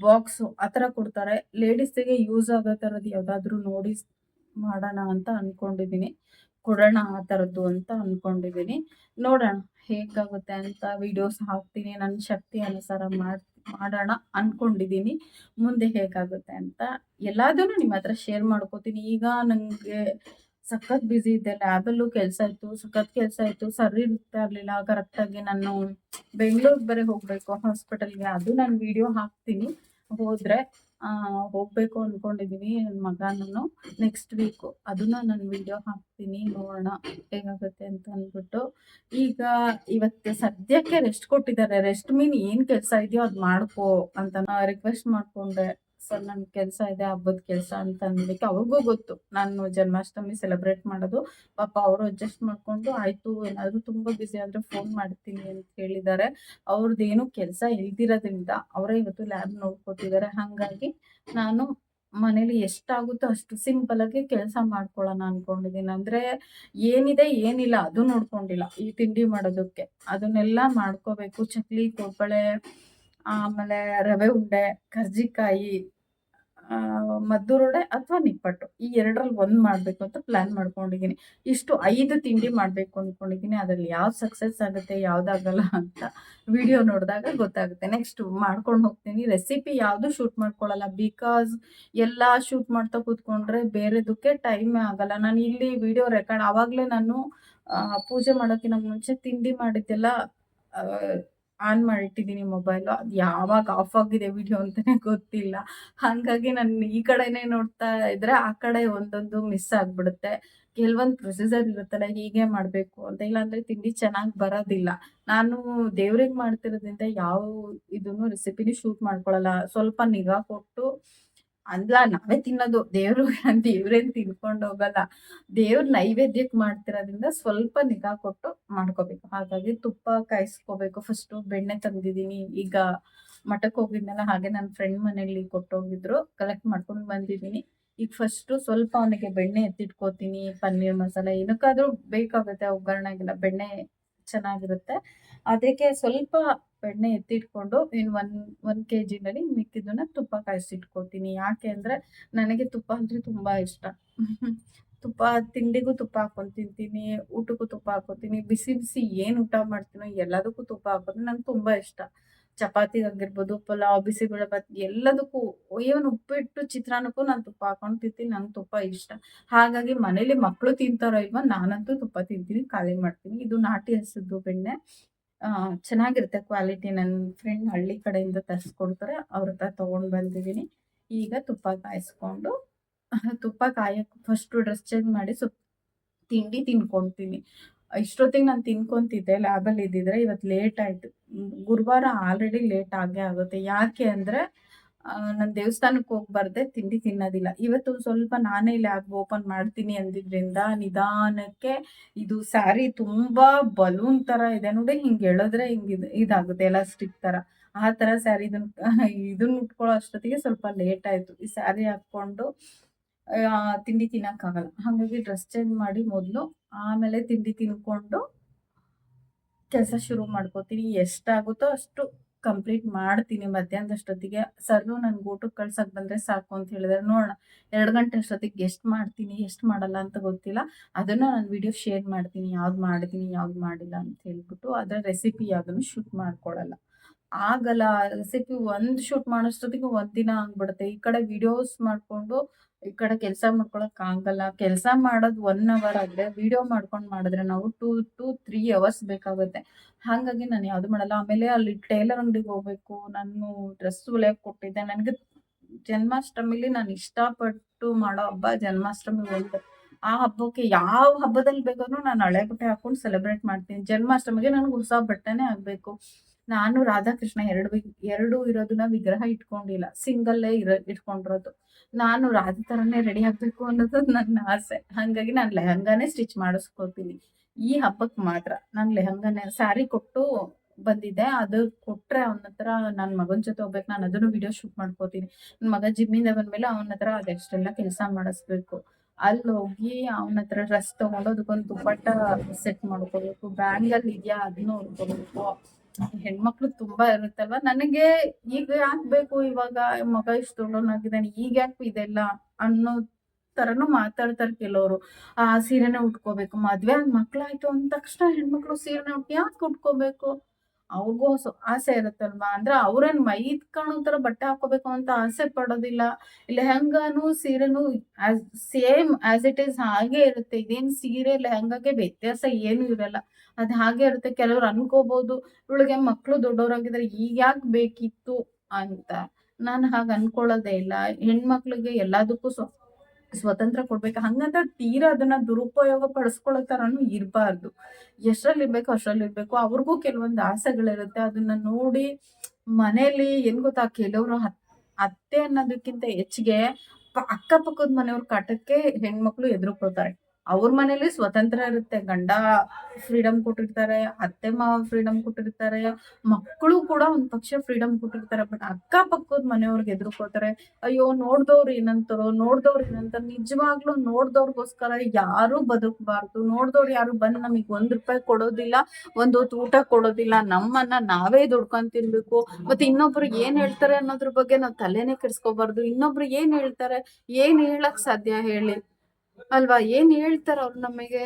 ಬಾಕ್ಸು ಆತರ ಕೊಡ್ತಾರೆ. ಲೇಡೀಸಿಗೆ ಯೂಸ್ ಆಗೋ ತರದ್ ಯಾವ್ದಾದ್ರು ನೋಡಿ ಮಾಡೋಣ ಅಂತ ಅನ್ಕೊಂಡಿದೀನಿ. ಕೊಡೋಣ ಆ ಥರದ್ದು ಅಂತ ಅನ್ಕೊಂಡಿದೀನಿ. ನೋಡೋಣ ಹೇಗಾಗುತ್ತೆ ಅಂತ ವಿಡಿಯೋಸ್ ಹಾಕ್ತೀನಿ. ನನ್ನ ಶಕ್ತಿ ಅನುಸಾರ ಮಾಡ್ ಮಾಡೋಣ ಅನ್ಕೊಂಡಿದ್ದೀನಿ. ಮುಂದೆ ಹೇಗಾಗುತ್ತೆ ಅಂತ ಎಲ್ಲದನ್ನು ನಿಮ್ಮ ಹತ್ರ ಶೇರ್ ಮಾಡ್ಕೋತೀನಿ. ಈಗ ನನಗೆ ಸಖತ್ ಬ್ಯುಸಿ ಇದ್ದೆ ಲ್ಯಾಬಲ್ಲೂ ಕೆಲಸ ಇತ್ತು. ಸಖತ್ ಕೆಲಸ ಇತ್ತು. ಸರಿ ಇರ್ತಾ ಇರಲಿಲ್ಲ ಕರೆಕ್ಟಾಗಿ ನಾನು ಬೆಂಗಳೂರಿಗೆ ಬರೀ ಹೋಗ್ಬೇಕು. ಹಾಸ್ಪಿಟಲ್ಗೆ ಅದು ನಾನು ವಿಡಿಯೋ ಹಾಕ್ತೀನಿ. ಹೋದ್ರೆ ಹೋಗ್ಬೇಕು ಅನ್ಕೊಂಡಿದೀನಿ ನನ್ನ ಮಗನನ್ನು ನೆಕ್ಸ್ಟ್ ವೀಕು ಅದನ್ನ ನಾನು ವಿಡಿಯೋ ಹಾಕ್ತೀನಿ, ನೋಡೋಣ ಹೇಗಾಗುತ್ತೆ ಅಂತ ಅಂದ್ಬಿಟ್ಟು. ಈಗ ಇವತ್ತು ಸದ್ಯಕ್ಕೆ ರೆಸ್ಟ್ ಕೊಟ್ಟಿದ್ದಾರೆ. ರೆಸ್ಟ್ ಮೀನ್ ಏನ್ ಕೆಲಸ ಇದೆಯೋ ಅದ್ ಮಾಡ್ಕೋ ಅಂತ ರಿಕ್ವೆಸ್ಟ್ ಮಾಡ್ಕೊಂಡೆ. ಸರ್, ನನ್ ಕೆಲಸ ಇದೆ, ಹಬ್ಬದ ಕೆಲಸ ಅಂತ ಅಂದಲಿಕ್ಕೆ ಅವ್ರಿಗೂ ಗೊತ್ತು. ನಾನು ಜನ್ಮಾಷ್ಟಮಿ ಸೆಲೆಬ್ರೇಟ್ ಮಾಡೋದು. ಪಾಪ ಅವರು ಅಡ್ಜಸ್ಟ್ ಮಾಡ್ಕೊಂಡು, ಆಯ್ತು, ಏನಾದ್ರು ತುಂಬಾ ಬ್ಯುಸಿ ಆದ್ರೆ ಫೋನ್ ಮಾಡ್ತೀನಿ ಅಂತ ಹೇಳಿದ್ದಾರೆ. ಅವ್ರದ್ದು ಏನು ಕೆಲಸ ಇಲ್ದಿರೋದ್ರಿಂದ ಅವರೇ ಇವತ್ತು ಲ್ಯಾಬ್ ನೋಡ್ಕೊತಿದ್ದಾರೆ. ಹಾಗಾಗಿ ನಾನು ಮನೇಲಿ ಎಷ್ಟಾಗುತ್ತೋ ಅಷ್ಟು ಸಿಂಪಲ್ ಆಗಿ ಕೆಲಸ ಮಾಡ್ಕೊಳ್ಳೋಣ ಅನ್ಕೊಂಡಿದೀನಿ ಅಂದ್ರೆ ಏನಿದೆ, ಏನಿಲ್ಲ, ಅದು ನೋಡ್ಕೊಂಡಿಲ್ಲ. ಈ ತಿಂಡಿ ಮಾಡೋದಕ್ಕೆ. ಅದನ್ನೆಲ್ಲ ಮಾಡ್ಕೋಬೇಕು. ಚಕ್ಲಿ ಕೋಡ್ಬಳೆ ಆಮೇಲೆ ರವೆ ಉಂಡೆ, ಕರ್ಜಿಕಾಯಿ ಮದ್ದೂರುಡೆ ಅಥವಾ ನಿಪ್ಪಟ್ಟು. ಈ ಎರಡರಲ್ಲಿ ಒಂದ್ ಮಾಡ್ಬೇಕು ಅಂತ ಪ್ಲಾನ್ ಮಾಡ್ಕೊಂಡಿದೀನಿ. ಇಷ್ಟು ಐದು ತಿಂಡಿ ಮಾಡ್ಬೇಕು ಅನ್ಕೊಂಡಿದೀನಿ. ಅದ್ರಲ್ಲಿ ಯಾವ್ದು ಸಕ್ಸಸ್ ಆಗುತ್ತೆ ಯಾವ್ದಾಗಲ್ಲ ಅಂತ ವಿಡಿಯೋ ನೋಡಿದಾಗ ಗೊತ್ತಾಗುತ್ತೆ. ನೆಕ್ಸ್ಟ್ ಮಾಡ್ಕೊಂಡು ಹೋಗ್ತೀನಿ. ರೆಸಿಪಿ ಯಾವುದು ಶೂಟ್ ಮಾಡ್ಕೊಳ್ಳಲ್ಲ ಬಿಕಾಸ್ ಎಲ್ಲ ಶೂಟ್ ಮಾಡ್ತಾ ಕೂತ್ಕೊಂಡ್ರೆ ಬೇರೆದಕ್ಕೆ ಟೈಮ್ ಆಗಲ್ಲ. ನಾನು ಇಲ್ಲಿ ವಿಡಿಯೋ ರೆಕಾರ್ಡ್ ಆವಾಗಲೇ ನಾನು ಪೂಜೆ ಮಾಡೋಕ್ಕಿಂತ ಮುಂಚೆ ತಿಂಡಿ ಮಾಡಿದ್ದೆಲ್ಲ ಆನ್ ಮಾಡಿಟ್ಟಿದ್ದೀನಿ ಮೊಬೈಲು. ಅದು ಯಾವಾಗ ಆಫ್ ಆಗಿದೆ ವಿಡಿಯೋ ಅಂತಾನೆ ಗೊತ್ತಿಲ್ಲ. ಹಾಗಾಗಿ ನಾನು ಈ ಕಡೆನೇ ನೋಡ್ತಾ ಇದ್ರೆ ಆ ಕಡೆ ಒಂದೊಂದು ಮಿಸ್ ಆಗ್ಬಿಡುತ್ತೆ. ಕೆಲವೊಂದು ಪ್ರೊಸೀಜರ್ ಇರುತ್ತಲ್ಲ, ಹೀಗೆ ಮಾಡಬೇಕು ಅಂತ. ಇಲ್ಲಾಂದ್ರೆ ತಿಂಡಿ ಚೆನ್ನಾಗಿ ಬರೋದಿಲ್ಲ. ನಾನು ದೇವ್ರಿಗೆ ಮಾಡ್ತಿರೋದ್ರಿಂದ ಯಾವ ಇದನ್ನು ರೆಸಿಪಿನೂ ಶೂಟ್ ಮಾಡ್ಕೊಳಲ್ಲ. ಸ್ವಲ್ಪ ನಿಗಾ ಕೊಟ್ಟು ಅಲ್ಲ, ನಾವೇ ತಿನ್ನೋದು. ದೇವ್ರು ದೇವ್ರೇನ್ ತಿನ್ಕೊಂಡು ಹೋಗಲ್ಲ. ದೇವ್ರ ನೈವೇದ್ಯಕ್ಕೆ ಮಾಡ್ತಿರೋದ್ರಿಂದ ಸ್ವಲ್ಪ ನಿಗಾ ಕೊಟ್ಟು ಮಾಡ್ಕೋಬೇಕು. ಹಾಗಾಗಿ ತುಪ್ಪ ಕಾಯಿಸ್ಕೋಬೇಕು. ಫಸ್ಟು ಬೆಣ್ಣೆ ತೆಗ್ದಿದ್ದೀನಿ ಈಗ ಮಠಕ್ಕೆ ಹೋಗಿದ್ನಲ್ಲ, ಹಾಗೆ ನನ್ನ ಫ್ರೆಂಡ್ ಮನೇಲಿ ಕೊಟ್ಟೋಗಿದ್ರು ಕಲೆಕ್ಟ್ ಮಾಡ್ಕೊಂಡು ಬಂದಿದ್ದೀನಿ. ಈಗ ಫಸ್ಟು ಸ್ವಲ್ಪ ಅವನಿಗೆ ಬೆಣ್ಣೆ ಎತ್ತಿಟ್ಕೋತೀನಿ, ಪನ್ನೀರ್ ಮಸಾಲೆ. ಏನಕ್ಕಾದ್ರೂ ಬೇಕಾಗುತ್ತೆ, ಒಗ್ಗರಣೆಗೆಲ್ಲ. ಬೆಣ್ಣೆ ಚೆನ್ನಾಗಿರುತ್ತೆ. ಅದಕ್ಕೆ ಸ್ವಲ್ಪ ಬೆಣ್ಣೆ ಎತ್ತಿಟ್ಕೊಂಡು ಇನ್ನು ಒನ್ ಒನ್ ಕೆ ಜಿನಲ್ಲಿ ಮಿಕ್ಕಿದ್ದನ್ನ ತುಪ್ಪ ಕಾಯಿಸಿಟ್ಕೊತೀನಿ. ಯಾಕೆ ಅಂದರೆ ನನಗೆ ತುಪ್ಪ ಅಂದರೆ ತುಂಬ ಇಷ್ಟ. ತುಪ್ಪ, ತಿಂಡಿಗೂ ತುಪ್ಪ ಹಾಕೊಂಡು ತಿಂತೀನಿ, ಊಟಕ್ಕೂ ತುಪ್ಪ ಹಾಕೋತೀನಿ. ಬಿಸಿ ಬಿಸಿ ಏನು ಊಟ ಮಾಡ್ತೀನೋ ಎಲ್ಲದಕ್ಕೂ ತುಪ್ಪ ಹಾಕೋದು ನಂಗೆ ತುಂಬ ಇಷ್ಟ. ಚಪಾತಿ ಆಗಿರ್ಬೋದು, ಪಲಾವ್ ಬಿಸಿಬೇಳೆಬಾತ್ ಎಲ್ಲದಕ್ಕೂ ಏನು ಉಪ್ಪಿಟ್ಟು ಚಿತ್ರಾನ್ನಕ್ಕೂ ನಾನು ತುಪ್ಪ ಹಾಕೊಂಡು ತಿಂತೀನಿ, ನಂಗೆ ತುಪ್ಪ ಇಷ್ಟ. ಹಾಗಾಗಿ ಮನೇಲಿ ಮಕ್ಕಳು ತಿಂತಾರೋ ಇಲ್ವಾ ನಾನಂತೂ ತುಪ್ಪ ತಿಂತೀನಿ, ಖಾಲಿ ಮಾಡ್ತೀನಿ. ಇದು ನಾಟಿ ಹಸಿದ್ದು ಬೆಣ್ಣೆ. ಚೆನ್ನಾಗಿರುತ್ತೆ ಕ್ವಾಲಿಟಿ ನನ್ನ ಫ್ರೆಂಡ್ ಹಳ್ಳಿ ಕಡೆಯಿಂದ ತರಿಸ್ಕೊಡ್ತಾರೆ, ಅವ್ರ ಹತ್ರ ತೊಗೊಂಡು ಬಂದಿದ್ದೀನಿ ಈಗ ತುಪ್ಪ ಕಾಯಿಸ್ಕೊಂಡು ತುಪ್ಪ ಕಾಯಕ್ಕೆ ಫಸ್ಟು ಡ್ರೆಸ್ ಚೇಂಜ್ ಮಾಡಿ ಸ್ವಲ್ಪ ತಿಂಡಿ ತಿನ್ಕೊತೀನಿ. ಇಷ್ಟೊತ್ತಿಗೆ ನಾನು ತಿನ್ಕೊಂತಿದ್ದೆ ಲ್ಯಾಬಲ್ಲಿ ಇದ್ದಿದ್ರೆ ಇವತ್ತು ಲೇಟ್ ಆಯಿತು. ಗುರುವಾರ ಆಲ್ರೆಡಿ ಲೇಟ್ ಆಗೇ ಆಗುತ್ತೆ. ಯಾಕೆ ಅಂದರೆ ನಾನು ದೇವಸ್ಥಾನಕ್ಕೆ ಹೋಗಿ ಬರ್ದೆ ತಿಂಡಿ ತಿನ್ನೋದಿಲ್ಲ. ಇವತ್ತು ಸ್ವಲ್ಪ ನಾನೇ ಲ್ಯಾಬ್ ಓಪನ್ ಮಾಡ್ತೀನಿ ಅಂದಿದ್ರಿಂದ ನಿಧಾನಕ್ಕೆ ಇದು ಸ್ಯಾರಿ ತುಂಬಾ ಬಲೂನ್ ತರ ಇದೆ. ನೋಡಿ ಹಿಂಗೆ ಎಳೆದ್ರೆ ಹಿಂಗೆ ಇದು, ಇದಾಗುತ್ತೆ ಎಲಾಸ್ಟಿಕ್ ತರ. ಆ ತರ ಸ್ಯಾರಿ ಇದನ್ನ ಇದನ್ನ ಉಟ್ಕೊಳ್ಳೋ ಅಷ್ಟೊತ್ತಿಗೆ ಸ್ವಲ್ಪ ಲೇಟ್ ಆಯ್ತು. ಈ ಸ್ಯಾರಿ ಹಾಕೊಂಡು ತಿಂಡಿ ತಿನ್ನಕ್ಕಾಗಲ್ಲ ಹಾಗಾಗಿ ಡ್ರೆಸ್ ಚೇಂಜ್ ಮಾಡಿ ಮೊದಲು ಆಮೇಲೆ ತಿಂಡಿ ತಿನ್ಕೊಂಡು ಕೆಲಸ ಶುರು ಮಾಡ್ಕೋತೀನಿ. ಎಷ್ಟಾಗುತ್ತೋ ಅಷ್ಟು ಕಂಪ್ಲೀಟ್ ಮಾಡ್ತೀನಿ ಮಧ್ಯಾಹ್ನದಷ್ಟೊತ್ತಿಗೆ ಸರ್ ನನ್ಗೆ ಊಟಕ್ಕೆ ಕಳ್ಸಕ್ಕೆ ಬಂದ್ರೆ ಸಾಕು ಅಂತ ಹೇಳಿದ್ರೆ. ನೋಡೋಣ, ಎರಡು ಗಂಟೆ ಅಷ್ಟೊತ್ತಿಗೆ ಎಷ್ಟು ಮಾಡ್ತೀನಿ ಎಷ್ಟು ಮಾಡಲ್ಲ ಅಂತ ಗೊತ್ತಿಲ್ಲ. ಅದನ್ನು ನಾನು ವಿಡಿಯೋ ಶೇರ್ ಮಾಡ್ತೀನಿ, ಯಾವ್ದು ಮಾಡಿದ್ದೀನಿ ಯಾವ್ದು ಮಾಡಿಲ್ಲ ಅಂತ ಹೇಳ್ಬಿಟ್ಟು ಅದರ ರೆಸಿಪಿ ಯಾವುದನ್ನು ಶೂಟ್ ಮಾಡ್ಕೊಳಲ್ಲ. ಆಗಲ್ಲ, ರೆಸಿಪಿ ಒಂದ್ ಶೂಟ್ ಮಾಡೋಷ್ಟೊತ್ತಿಗೆ ಒಂದ್ ದಿನ ಆಗ್ಬಿಡುತ್ತೆ. ಈ ಕಡೆ ವಿಡಿಯೋಸ್ ಮಾಡ್ಕೊಂಡು, ಈ ಕಡೆ ಕೆಲಸ ಮಾಡ್ಕೊಳಕ್ ಆಗಲ್ಲ. ಕೆಲಸ ಮಾಡೋದು ಒನ್ ಅವರ್ ಆದ್ರೆ ವಿಡಿಯೋ ಮಾಡ್ಕೊಂಡು ಮಾಡಿದ್ರೆ ನಾವು ಟೂ ಟು ತ್ರೀ ಅವರ್ಸ್ ಬೇಕಾಗುತ್ತೆ. ಹಾಗಾಗಿ ನಾನು ಯಾವ್ದು ಮಾಡಲ್ಲ. ಆಮೇಲೆ ಅಲ್ಲಿ ಟೈಲರ್ ಅಂಗಡಿಗೆ ಹೋಗ್ಬೇಕು. ನಾನು ಡ್ರೆಸ್ ಹೊಲಿಯಕ್ ಕೊಟ್ಟಿದ್ದೆ. ನನಗೆ ಜನ್ಮಾಷ್ಟಮಿಲಿ ನಾನು ಇಷ್ಟಪಟ್ಟು ಮಾಡೋ ಹಬ್ಬ ಜನ್ಮಾಷ್ಟಮಿ ಒಂದು. ಆ ಹಬ್ಬಕ್ಕೆ ಯಾವ ಹಬ್ಬದಲ್ಲಿ ಬೇಕಾದ್ರೂ ನಾನು ಹಳೆ ಬಟ್ಟೆ ಹಾಕೊಂಡು ಸೆಲೆಬ್ರೇಟ್ ಮಾಡ್ತೀನಿ. ಜನ್ಮಾಷ್ಟಮಿಗೆ ನನಗೆ ಹೊಸ ಬಟ್ಟೆನೇ ಆಗ್ಬೇಕು. ನಾನು ರಾಧಾಕೃಷ್ಣ ಎರಡು ಎರಡು ಇರೋದನ್ನ ವಿಗ್ರಹ ಇಟ್ಕೊಂಡಿಲ್ಲ. ಸಿಂಗಲ್ಲೇ ಇರೋ, ಇಟ್ಕೊಂಡಿರೋದು. ನಾನು ರಾಧಾ ಥರನೇ ರೆಡಿ ಆಗ್ಬೇಕು ಅನ್ನೋದು ನನ್ನ ಆಸೆ. ಹಾಗಾಗಿ ನಾನು ಲೆಹಂಗಾನೇ ಸ್ಟಿಚ್ ಮಾಡಿಸ್ಕೊತೀನಿ. ಈ ಹಬ್ಬಕ್ಕೆ ಮಾತ್ರ. ನಾನು ಲೆಹಂಗಾನೇ ಸ್ಯಾರಿ ಕೊಟ್ಟು ಬಂದಿದ್ದೆ. ಅದು ಕೊಟ್ರೆ ಅವನ ಹತ್ರ ನನ್ನ ಮಗನ ಜೊತೆ ಹೋಗ್ಬೇಕು. ನಾನು ಅದನ್ನು ವಿಡಿಯೋ ಶೂಟ್ ಮಾಡ್ಕೋತೀನಿ. ನನ್ನ ಮಗ ಜಿಮ್ಮಿಂದ ಬಂದ್ಮೇಲೆ ಅವನ ಹತ್ರ ಅದೆಷ್ಟೆಲ್ಲ ಕೆಲಸ ಮಾಡಿಸ್ಬೇಕು. ಅಲ್ಲಿ ಹೋಗಿ ಅವನ ಹತ್ರ ಡ್ರೆಸ್ ತಗೊಂಡು ಅದಕ್ಕೊಂದು ದುಪ್ಪಟ್ಟ ಸೆಟ್ ಮಾಡ್ಕೋಬೇಕು. ಬ್ಯಾಂಗಲ್ ಇದೆಯಾ ಅದನ್ನು ನೋಡ್ಕೋಬೇಕು ಹೆಣ್ಮಕ್ಳು ತುಂಬಾ ಇರುತ್ತಲ್ವಾ? ನನಗೆ ಈಗ ಯಾಕೆ ಬೇಕು ಇವಾಗ ಮಗ ಇಷ್ಟು ದೊಡ್ಡವನಾಗಿದ್ದಾನೆ ಈಗ ಯಾಕೆ ಇದೆಲ್ಲ ಅನ್ನೋ ತರನು ಮಾತಾಡ್ತಾರೆ ಕೆಲವರು. ಆ ಸೀರೆನೆ ಉಟ್ಕೋಬೇಕು, ಮದ್ವೆ ಆಗಿ ಮಕ್ಳಾಯ್ತು ಅಂದ ತಕ್ಷಣ ಹೆಣ್ಮಕ್ಳು ಸೀರೆನೆ ಉಟ್ ಯಾಕೆ ಉಟ್ಕೋಬೇಕು? ಅವ್ರಿಗೂ ಆಸೆ ಇರುತ್ತಲ್ವಾ? ಅಂದ್ರೆ ಅವ್ರೇನ್ ಮೈ ಕಾಣೋ ತರ ಬಟ್ಟೆ ಹಾಕೋಬೇಕು ಅಂತ ಆಸೆ ಪಡೋದಿಲ್ಲ. ಲೆಹಂಗಾನು ಸೀರೆನು ಸೇಮ್ ಆಸ್ ಇಟ್ ಈಸ್ ಹಾಗೆ ಇರುತ್ತೆ. ಇದೇನ್ ಸೀರೆ, ಲೆಹಂಗಾಗೆ ವ್ಯತ್ಯಾಸ ಏನು ಇರಲ್ಲ. ಅದ್ ಹಾಗೆ ಇರುತ್ತೆ. ಕೆಲವ್ರು ಅನ್ಕೋಬಹುದು ಇವಳಿಗೆ ಮಕ್ಳು ದೊಡ್ಡವರಾಗಿದ್ರೆ, ಈಗ ಯಾಕೆ ಬೇಕಿತ್ತು ಅಂತ. ನಾನು ಹಾಗೆ ಅನ್ಕೊಳ್ಳೋದೇ ಇಲ್ಲ. ಹೆಣ್ಮಕ್ಳಿಗೆ ಎಲ್ಲದಕ್ಕೂ ಸ್ವ ಸ್ವತಂತ್ರ ಕೊಡ್ಬೇಕು? ಹಂಗಂತ ತೀರಾ ಅದನ್ನ ದುರುಪಯೋಗ ಪಡಿಸ್ಕೊಳ್ಳೋ ತರನು ಇರಬಾರ್ದು. ಎಷ್ಟ್ರಲ್ಲಿ ಇರ್ಬೇಕು ಅಷ್ಟ್ರಲ್ಲಿ ಇರ್ಬೇಕು. ಅವ್ರಿಗೂ ಕೆಲವೊಂದು ಆಸೆಗಳಿರುತ್ತೆ. ಅದನ್ನ ನೋಡಿ ಮನೇಲಿ ಏನ್ ಗೊತ್ತಾ? ಕೆಲವರು ಅತ್ತೆ ಅನ್ನೋದಕ್ಕಿಂತ ಹೆಚ್ಚಿಗೆ ಅಕ್ಕಪಕ್ಕದ ಮನೆಯವ್ರ ಕಾಟಕ್ಕೆ ಹೆಣ್ಮಕ್ಳು ಎದುರುಕೋತಾರೆ ಅವ್ರ ಮನೇಲಿ ಸ್ವತಂತ್ರ ಇರುತ್ತೆ. ಗಂಡ ಫ್ರೀಡಮ್ ಕೊಟ್ಟಿರ್ತಾರೆ, ಅತ್ತೆ ಮಾವ ಫ್ರೀಡಮ್ ಕೊಟ್ಟಿರ್ತಾರೆ, ಮಕ್ಕಳು ಕೂಡ ಒಂದ್ ಪಕ್ಷ ಫ್ರೀಡಮ್ ಕೊಟ್ಟಿರ್ತಾರೆ. ಬಟ್ ಅಕ್ಕಪಕ್ಕದ ಮನೆಯವ್ರಿಗೆ ಎದುರ್ಕೋತಾರೆ ಅಯ್ಯೋ, ನೋಡ್ದವ್ರು ಏನಂತಾರೋ, ನೋಡ್ದವ್ರು ಏನಂತಾರ, ನಿಜವಾಗ್ಲೂ ನೋಡ್ದವ್ರಿಗೋಸ್ಕರ ಯಾರು ಬದುಕಬಾರ್ದು. ನೋಡ್ದವ್ರು ಯಾರು ಬಂದ್ ನಮಗ್ ಒಂದ್ ರೂಪಾಯಿ ಕೊಡೋದಿಲ್ಲ, ಒಂದ್ ಹೊತ್ತು ಊಟ ಕೊಡೋದಿಲ್ಲ. ನಮ್ಮನ್ನ ನಾವೇ ದುಡ್ಕೊಂಡ್ ತಿನ್ಬೇಕು. ಮತ್ತೆ ಇನ್ನೊಬ್ರು ಏನ್ ಹೇಳ್ತಾರೆ ಅನ್ನೋದ್ರ ಬಗ್ಗೆ ನಾವ್ ತಲೆನೇ ಕೆಡ್ಸ್ಕೊಬಾರ್ದು. ಇನ್ನೊಬ್ರು ಏನ್ ಹೇಳ್ತಾರೆ, ಏನ್ ಹೇಳಕ್ ಸಾಧ್ಯ ಹೇಳಿ? ಅಲ್ವಾ? ಏನ್ ಹೇಳ್ತಾರ ಅವ್ರು ನಮಗೆ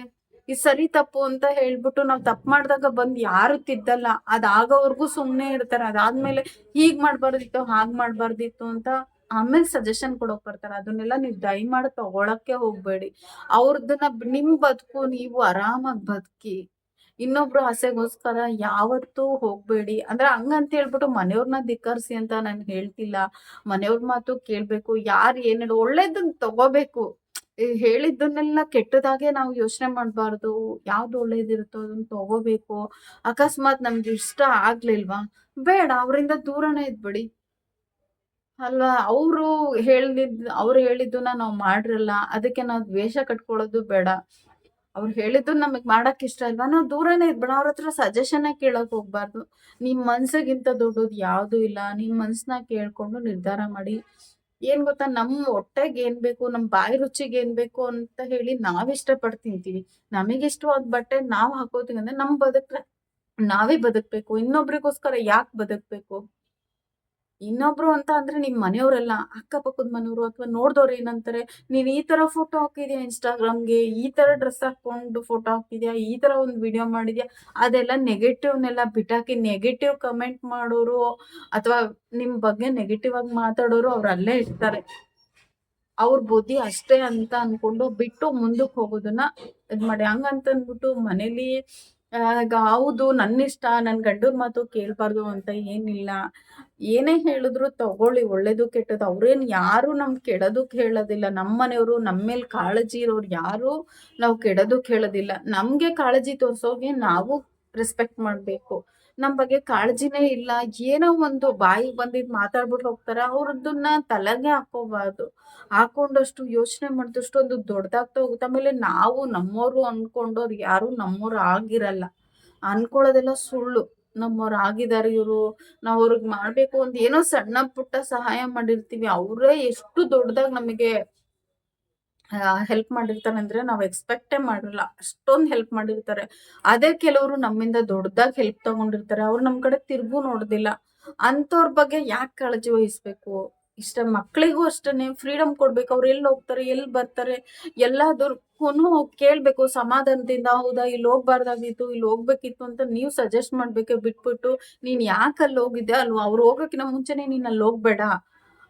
ಈ ಸರಿ ತಪ್ಪು ಅಂತ ಹೇಳ್ಬಿಟ್ಟು ನಾವ್ ತಪ್ಪು ಮಾಡ್ದಾಗ ಬಂದ್ ಯಾರು ತಿದ್ದಲ್ಲ. ಅದಾಗೋವರ್ಗು ಸುಮ್ನೆ ಇರ್ತಾರ. ಅದಾದ್ಮೇಲೆ ಹೀಗ್ ಮಾಡ್ಬಾರ್ದಿತ್ತು, ಹಾಗ್ ಮಾಡ್ಬಾರ್ದಿತ್ತು ಅಂತ ಆಮೇಲೆ ಸಜೆಷನ್ ಕೊಡೋಕ್ ಬರ್ತಾರ. ಅದನ್ನೆಲ್ಲ ನೀವು ದಯಮಾಡಿ ತಗೊಳಕ್ಕೆ ಹೋಗ್ಬೇಡಿ. ಅವ್ರದನ್ನ ನಿಮ್ ಬದುಕು, ನೀವು ಆರಾಮಾಗಿ ಬದುಕಿ, ಇನ್ನೊಬ್ರು ಆಸೆಗೋಸ್ಕರ ಯಾವತ್ತೂ ಹೋಗ್ಬೇಡಿ. ಅಂದ್ರೆ ಹಂಗಂತ ಹೇಳ್ಬಿಟ್ಟು ಮನೆಯವ್ರನ್ನ ಧಿಕ್ಕರ್ಸಿ ಅಂತ ನಾನು ಹೇಳ್ತಿಲ್ಲ. ಮನೆಯವ್ರ ಮಾತು ಕೇಳ್ಬೇಕು, ಯಾರು ಏನೇಳು ಒಳ್ಳೇದನ್ನ ತಗೋಬೇಕು. ಹೇಳಿದ್ದನ್ನೆಲ್ಲ ಕೆಟ್ಟದಾಗೆ ನಾವು ಯೋಚನೆ ಮಾಡಬಾರ್ದು. ಯಾವ್ದು ಒಳ್ಳೇದಿರುತ್ತೋ ಅದನ್ನ ತಗೋಬೇಕು. ಅಕಸ್ಮಾತ್ ನಮ್ಗೆ ಇಷ್ಟ ಆಗ್ಲಿಲ್ವಾ? ಬೇಡ, ಅವರಿಂದ ದೂರನೇ ಇದ್ಬಿಡಿ. ಅಲ್ವಾ? ಅವರು ಹೇಳಿದ್ ಅವ್ರು ಹೇಳಿದ್ದನ್ನ ನಾವು ಮಾಡಿರಲ್ಲ, ಅದಕ್ಕೆ ನಾವು ದ್ವೇಷ ಕಟ್ಕೊಳ್ಳೋದು ಬೇಡ. ಅವ್ರು ಹೇಳಿದ್ದು ನಮಗ್ ಮಾಡಕ್ ಇಷ್ಟ ಇಲ್ವಾ? ನಾವು ದೂರನೇ ಇದ್ಬೇಡ. ಅವ್ರ ಹತ್ರ ಸಜೆಷನ್ ಕೇಳಕ್ ಹೋಗ್ಬಾರ್ದು. ನಿಮ್ ಮನ್ಸಿಗಿಂತ ದೊಡ್ಡದು ಯಾವ್ದು ಇಲ್ಲ. ನಿಮ್ ಮನ್ಸನ್ನ ಕೇಳ್ಕೊಂಡು ನಿರ್ಧಾರ ಮಾಡಿ. ಏನ್ ಗೊತ್ತಾ? ನಮ್ ಹೊಟ್ಟೆಗೆ ಏನ್ ಬೇಕು, ನಮ್ ಬಾಯಿ ರುಚಿಗೆ ಏನ್ ಬೇಕು ಅಂತ ಹೇಳಿ ನಾವ್ ಇಷ್ಟಪಟ್ಟು ತಿಂತೀವಿ ನಮಗೆ ಇಷ್ಟವಾದ ಬಟ್ಟೆ ನಾವ್ ಹಾಕೋತೀವಿ ಅಂದ್ರೆ ನಮ್ ಬದುಕ್ರೆ ನಾವೇ ಬದುಕ್ಬೇಕು. ಇನ್ನೊಬ್ರಿಗೋಸ್ಕರ ಯಾಕೆ ಬದುಕ್ಬೇಕು? ಇನ್ನೊಬ್ರು ಅಂತ ಅಂದ್ರೆ ನಿಮ್ ಮನೆಯವರೆಲ್ಲ, ಅಕ್ಕಪಕ್ಕದ ಮನೆಯವರು ಅಥವಾ ನೋಡ್ದವ್ರು ಏನಂತಾರೆ, ನೀನ್ ಈ ತರ ಫೋಟೋ ಹಾಕಿದ್ಯಾ ಇನ್ಸ್ಟಾಗ್ರಾಮ್ಗೆ ಈ ತರ ಡ್ರೆಸ್ ಹಾಕೊಂಡು ಫೋಟೋ ಹಾಕಿದ್ಯಾ ಈ ತರ ಒಂದ್ ವಿಡಿಯೋ ಮಾಡಿದ್ಯಾ? ಅದೆಲ್ಲ ನೆಗೆಟಿವ್ನೆಲ್ಲ ಬಿಟ್ಟಾಕಿ ನೆಗೆಟಿವ್ ಕಮೆಂಟ್ ಮಾಡೋರು ಅಥವಾ ನಿಮ್ ಬಗ್ಗೆ ನೆಗೆಟಿವ್ ಆಗಿ ಮಾತಾಡೋರು ಅವ್ರು ಅಲ್ಲೇ ಇರ್ತಾರೆ. ಅವ್ರ ಬುದ್ಧಿ ಅಷ್ಟೇ ಅಂತ ಅನ್ಕೊಂಡು ಬಿಟ್ಟು ಮುಂದಕ್ಕೆ ಹೋಗೋದನ್ನ ಇದ್ ಮಾಡಿ. ಹಂಗಂತ ಅಂದ್ಬಿಟ್ಟು ಮನೇಲಿ ಈಗ ಹೌದು ನನ್ನ ಇಷ್ಟ ನನ್ನ ಗಂಡನ ಮಾತು ಕೇಳಬಾರ್ದು ಅಂತ ಏನಿಲ್ಲ. ಏನೇ ಹೇಳಿದ್ರು ತಗೊಳ್ಳಿ, ಒಳ್ಳೇದು ಕೆಟ್ಟದ್ದು ಅವ್ರೇನು ಯಾರು ನಮ್ ಕೆಡದು ಹೇಳೋದಿಲ್ಲ. ನಮ್ಮ ಮನೆಯವರು ನಮ್ಮ ಮೇಲೆ ಕಾಳಜಿ ಇರೋರು ಯಾರು ನಾವು ಕೆಡದು ಕೇಳೋದಿಲ್ಲ ನಮ್ಗೆ ಕಾಳಜಿ ತೋರ್ಸೋಗೆ ನಾವು ರೆಸ್ಪೆಕ್ಟ್ ಮಾಡ್ಬೇಕು. ನಮ್ ಬಗ್ಗೆ ಕಾಳಜಿನೇ ಇಲ್ಲ, ಏನೋ ಒಂದು ಬಾಯಿ ಬಂದಿದ್ ಮಾತಾಡ್ಬಿಟ್ಟು ಹೋಗ್ತಾರೆ, ಅವ್ರದ್ದನ್ನ ತಲೆಗೆ ಹಾಕೋಬಾರ್ದು. ಹಾಕೊಂಡಷ್ಟು ಯೋಚನೆ ಮಾಡಿದಷ್ಟು ಒಂದು ದೊಡ್ಡದಾಗ್ತಾ ಹೋಗುತ್ತೆ. ಆಮೇಲೆ ನಾವು ನಮ್ಮವರು ಅನ್ಕೊಂಡವ್ರು ಯಾರು ನಮ್ಮವ್ರು ಆಗಿರಲ್ಲ. ಅನ್ಕೊಳ್ಳೋದೆಲ್ಲ ಸುಳ್ಳು. ನಮ್ಮವ್ರು ಆಗಿದ್ದಾರೆ ಇವರು. ನಾವು ಅವ್ರಿಗೆ ಮಾಡ್ಬೇಕು ಅಂತ ಏನೋ ಸಣ್ಣ ಪುಟ್ಟ ಸಹಾಯ ಮಾಡಿರ್ತೀವಿ. ಅವರೇ ಎಷ್ಟು ದೊಡ್ಡದಾಗಿ ನಮಗೆ ಹೆಲ್ಪ್ ಮಾಡಿರ್ತಾರೆ ಅಂದ್ರೆ ನಾವು ಎಕ್ಸ್ಪೆಕ್ಟೇ ಮಾಡಿರಲ್ಲ ಅಷ್ಟೊಂದು ಹೆಲ್ಪ್ ಮಾಡಿರ್ತಾರೆ. ಅದೇ ಕೆಲವರು ನಮ್ಮಿಂದ ದೊಡ್ಡದಾಗಿ ಹೆಲ್ಪ್ ತಗೊಂಡಿರ್ತಾರೆ. ಅವ್ರು ನಮ್ ಕಡೆ ತಿರ್ಗೂ ನೋಡೋದಿಲ್ಲ. ಅಂತವ್ರ ಬಗ್ಗೆ ಯಾಕೆ ಕಾಳಜಿ ವಹಿಸ್ಬೇಕು? ಇಷ್ಟ ಮಕ್ಕಳಿಗೂ ಅಷ್ಟೇ ಫ್ರೀಡಮ್ ಕೊಡ್ಬೇಕು. ಅವ್ರು ಎಲ್ಲಿ ಹೋಗ್ತಾರೆ ಎಲ್ಲಿ ಬರ್ತಾರೆ? ಎಲ್ಲದಕ್ಕೂನು ಕೇಳ್ಬೇಕು. ಸಮಾಧಾನದಿಂದ ಹೌದಾ? ಇಲ್ಲಿ ಹೋಗ್ಬಾರ್ದಾಗಿತ್ತು ಇಲ್ಲಿ ಹೋಗ್ಬೇಕಿತ್ತು ಅಂತ ನೀವು ಸಜೆಸ್ಟ್ ಮಾಡ್ಬೇಕು ಬಿಟ್ಬಿಟ್ಟು ನೀನ್ ಯಾಕೆ ಅಲ್ಲಿ ಹೋಗಿದ್ದೆ ಅಲ್ವಾ? ಅವ್ರು ಹೋಗೋಕಿನ ಮುಂಚೆನೆ ನೀನ್ ಅಲ್ಲಿ ಹೋಗ್ಬೇಡ.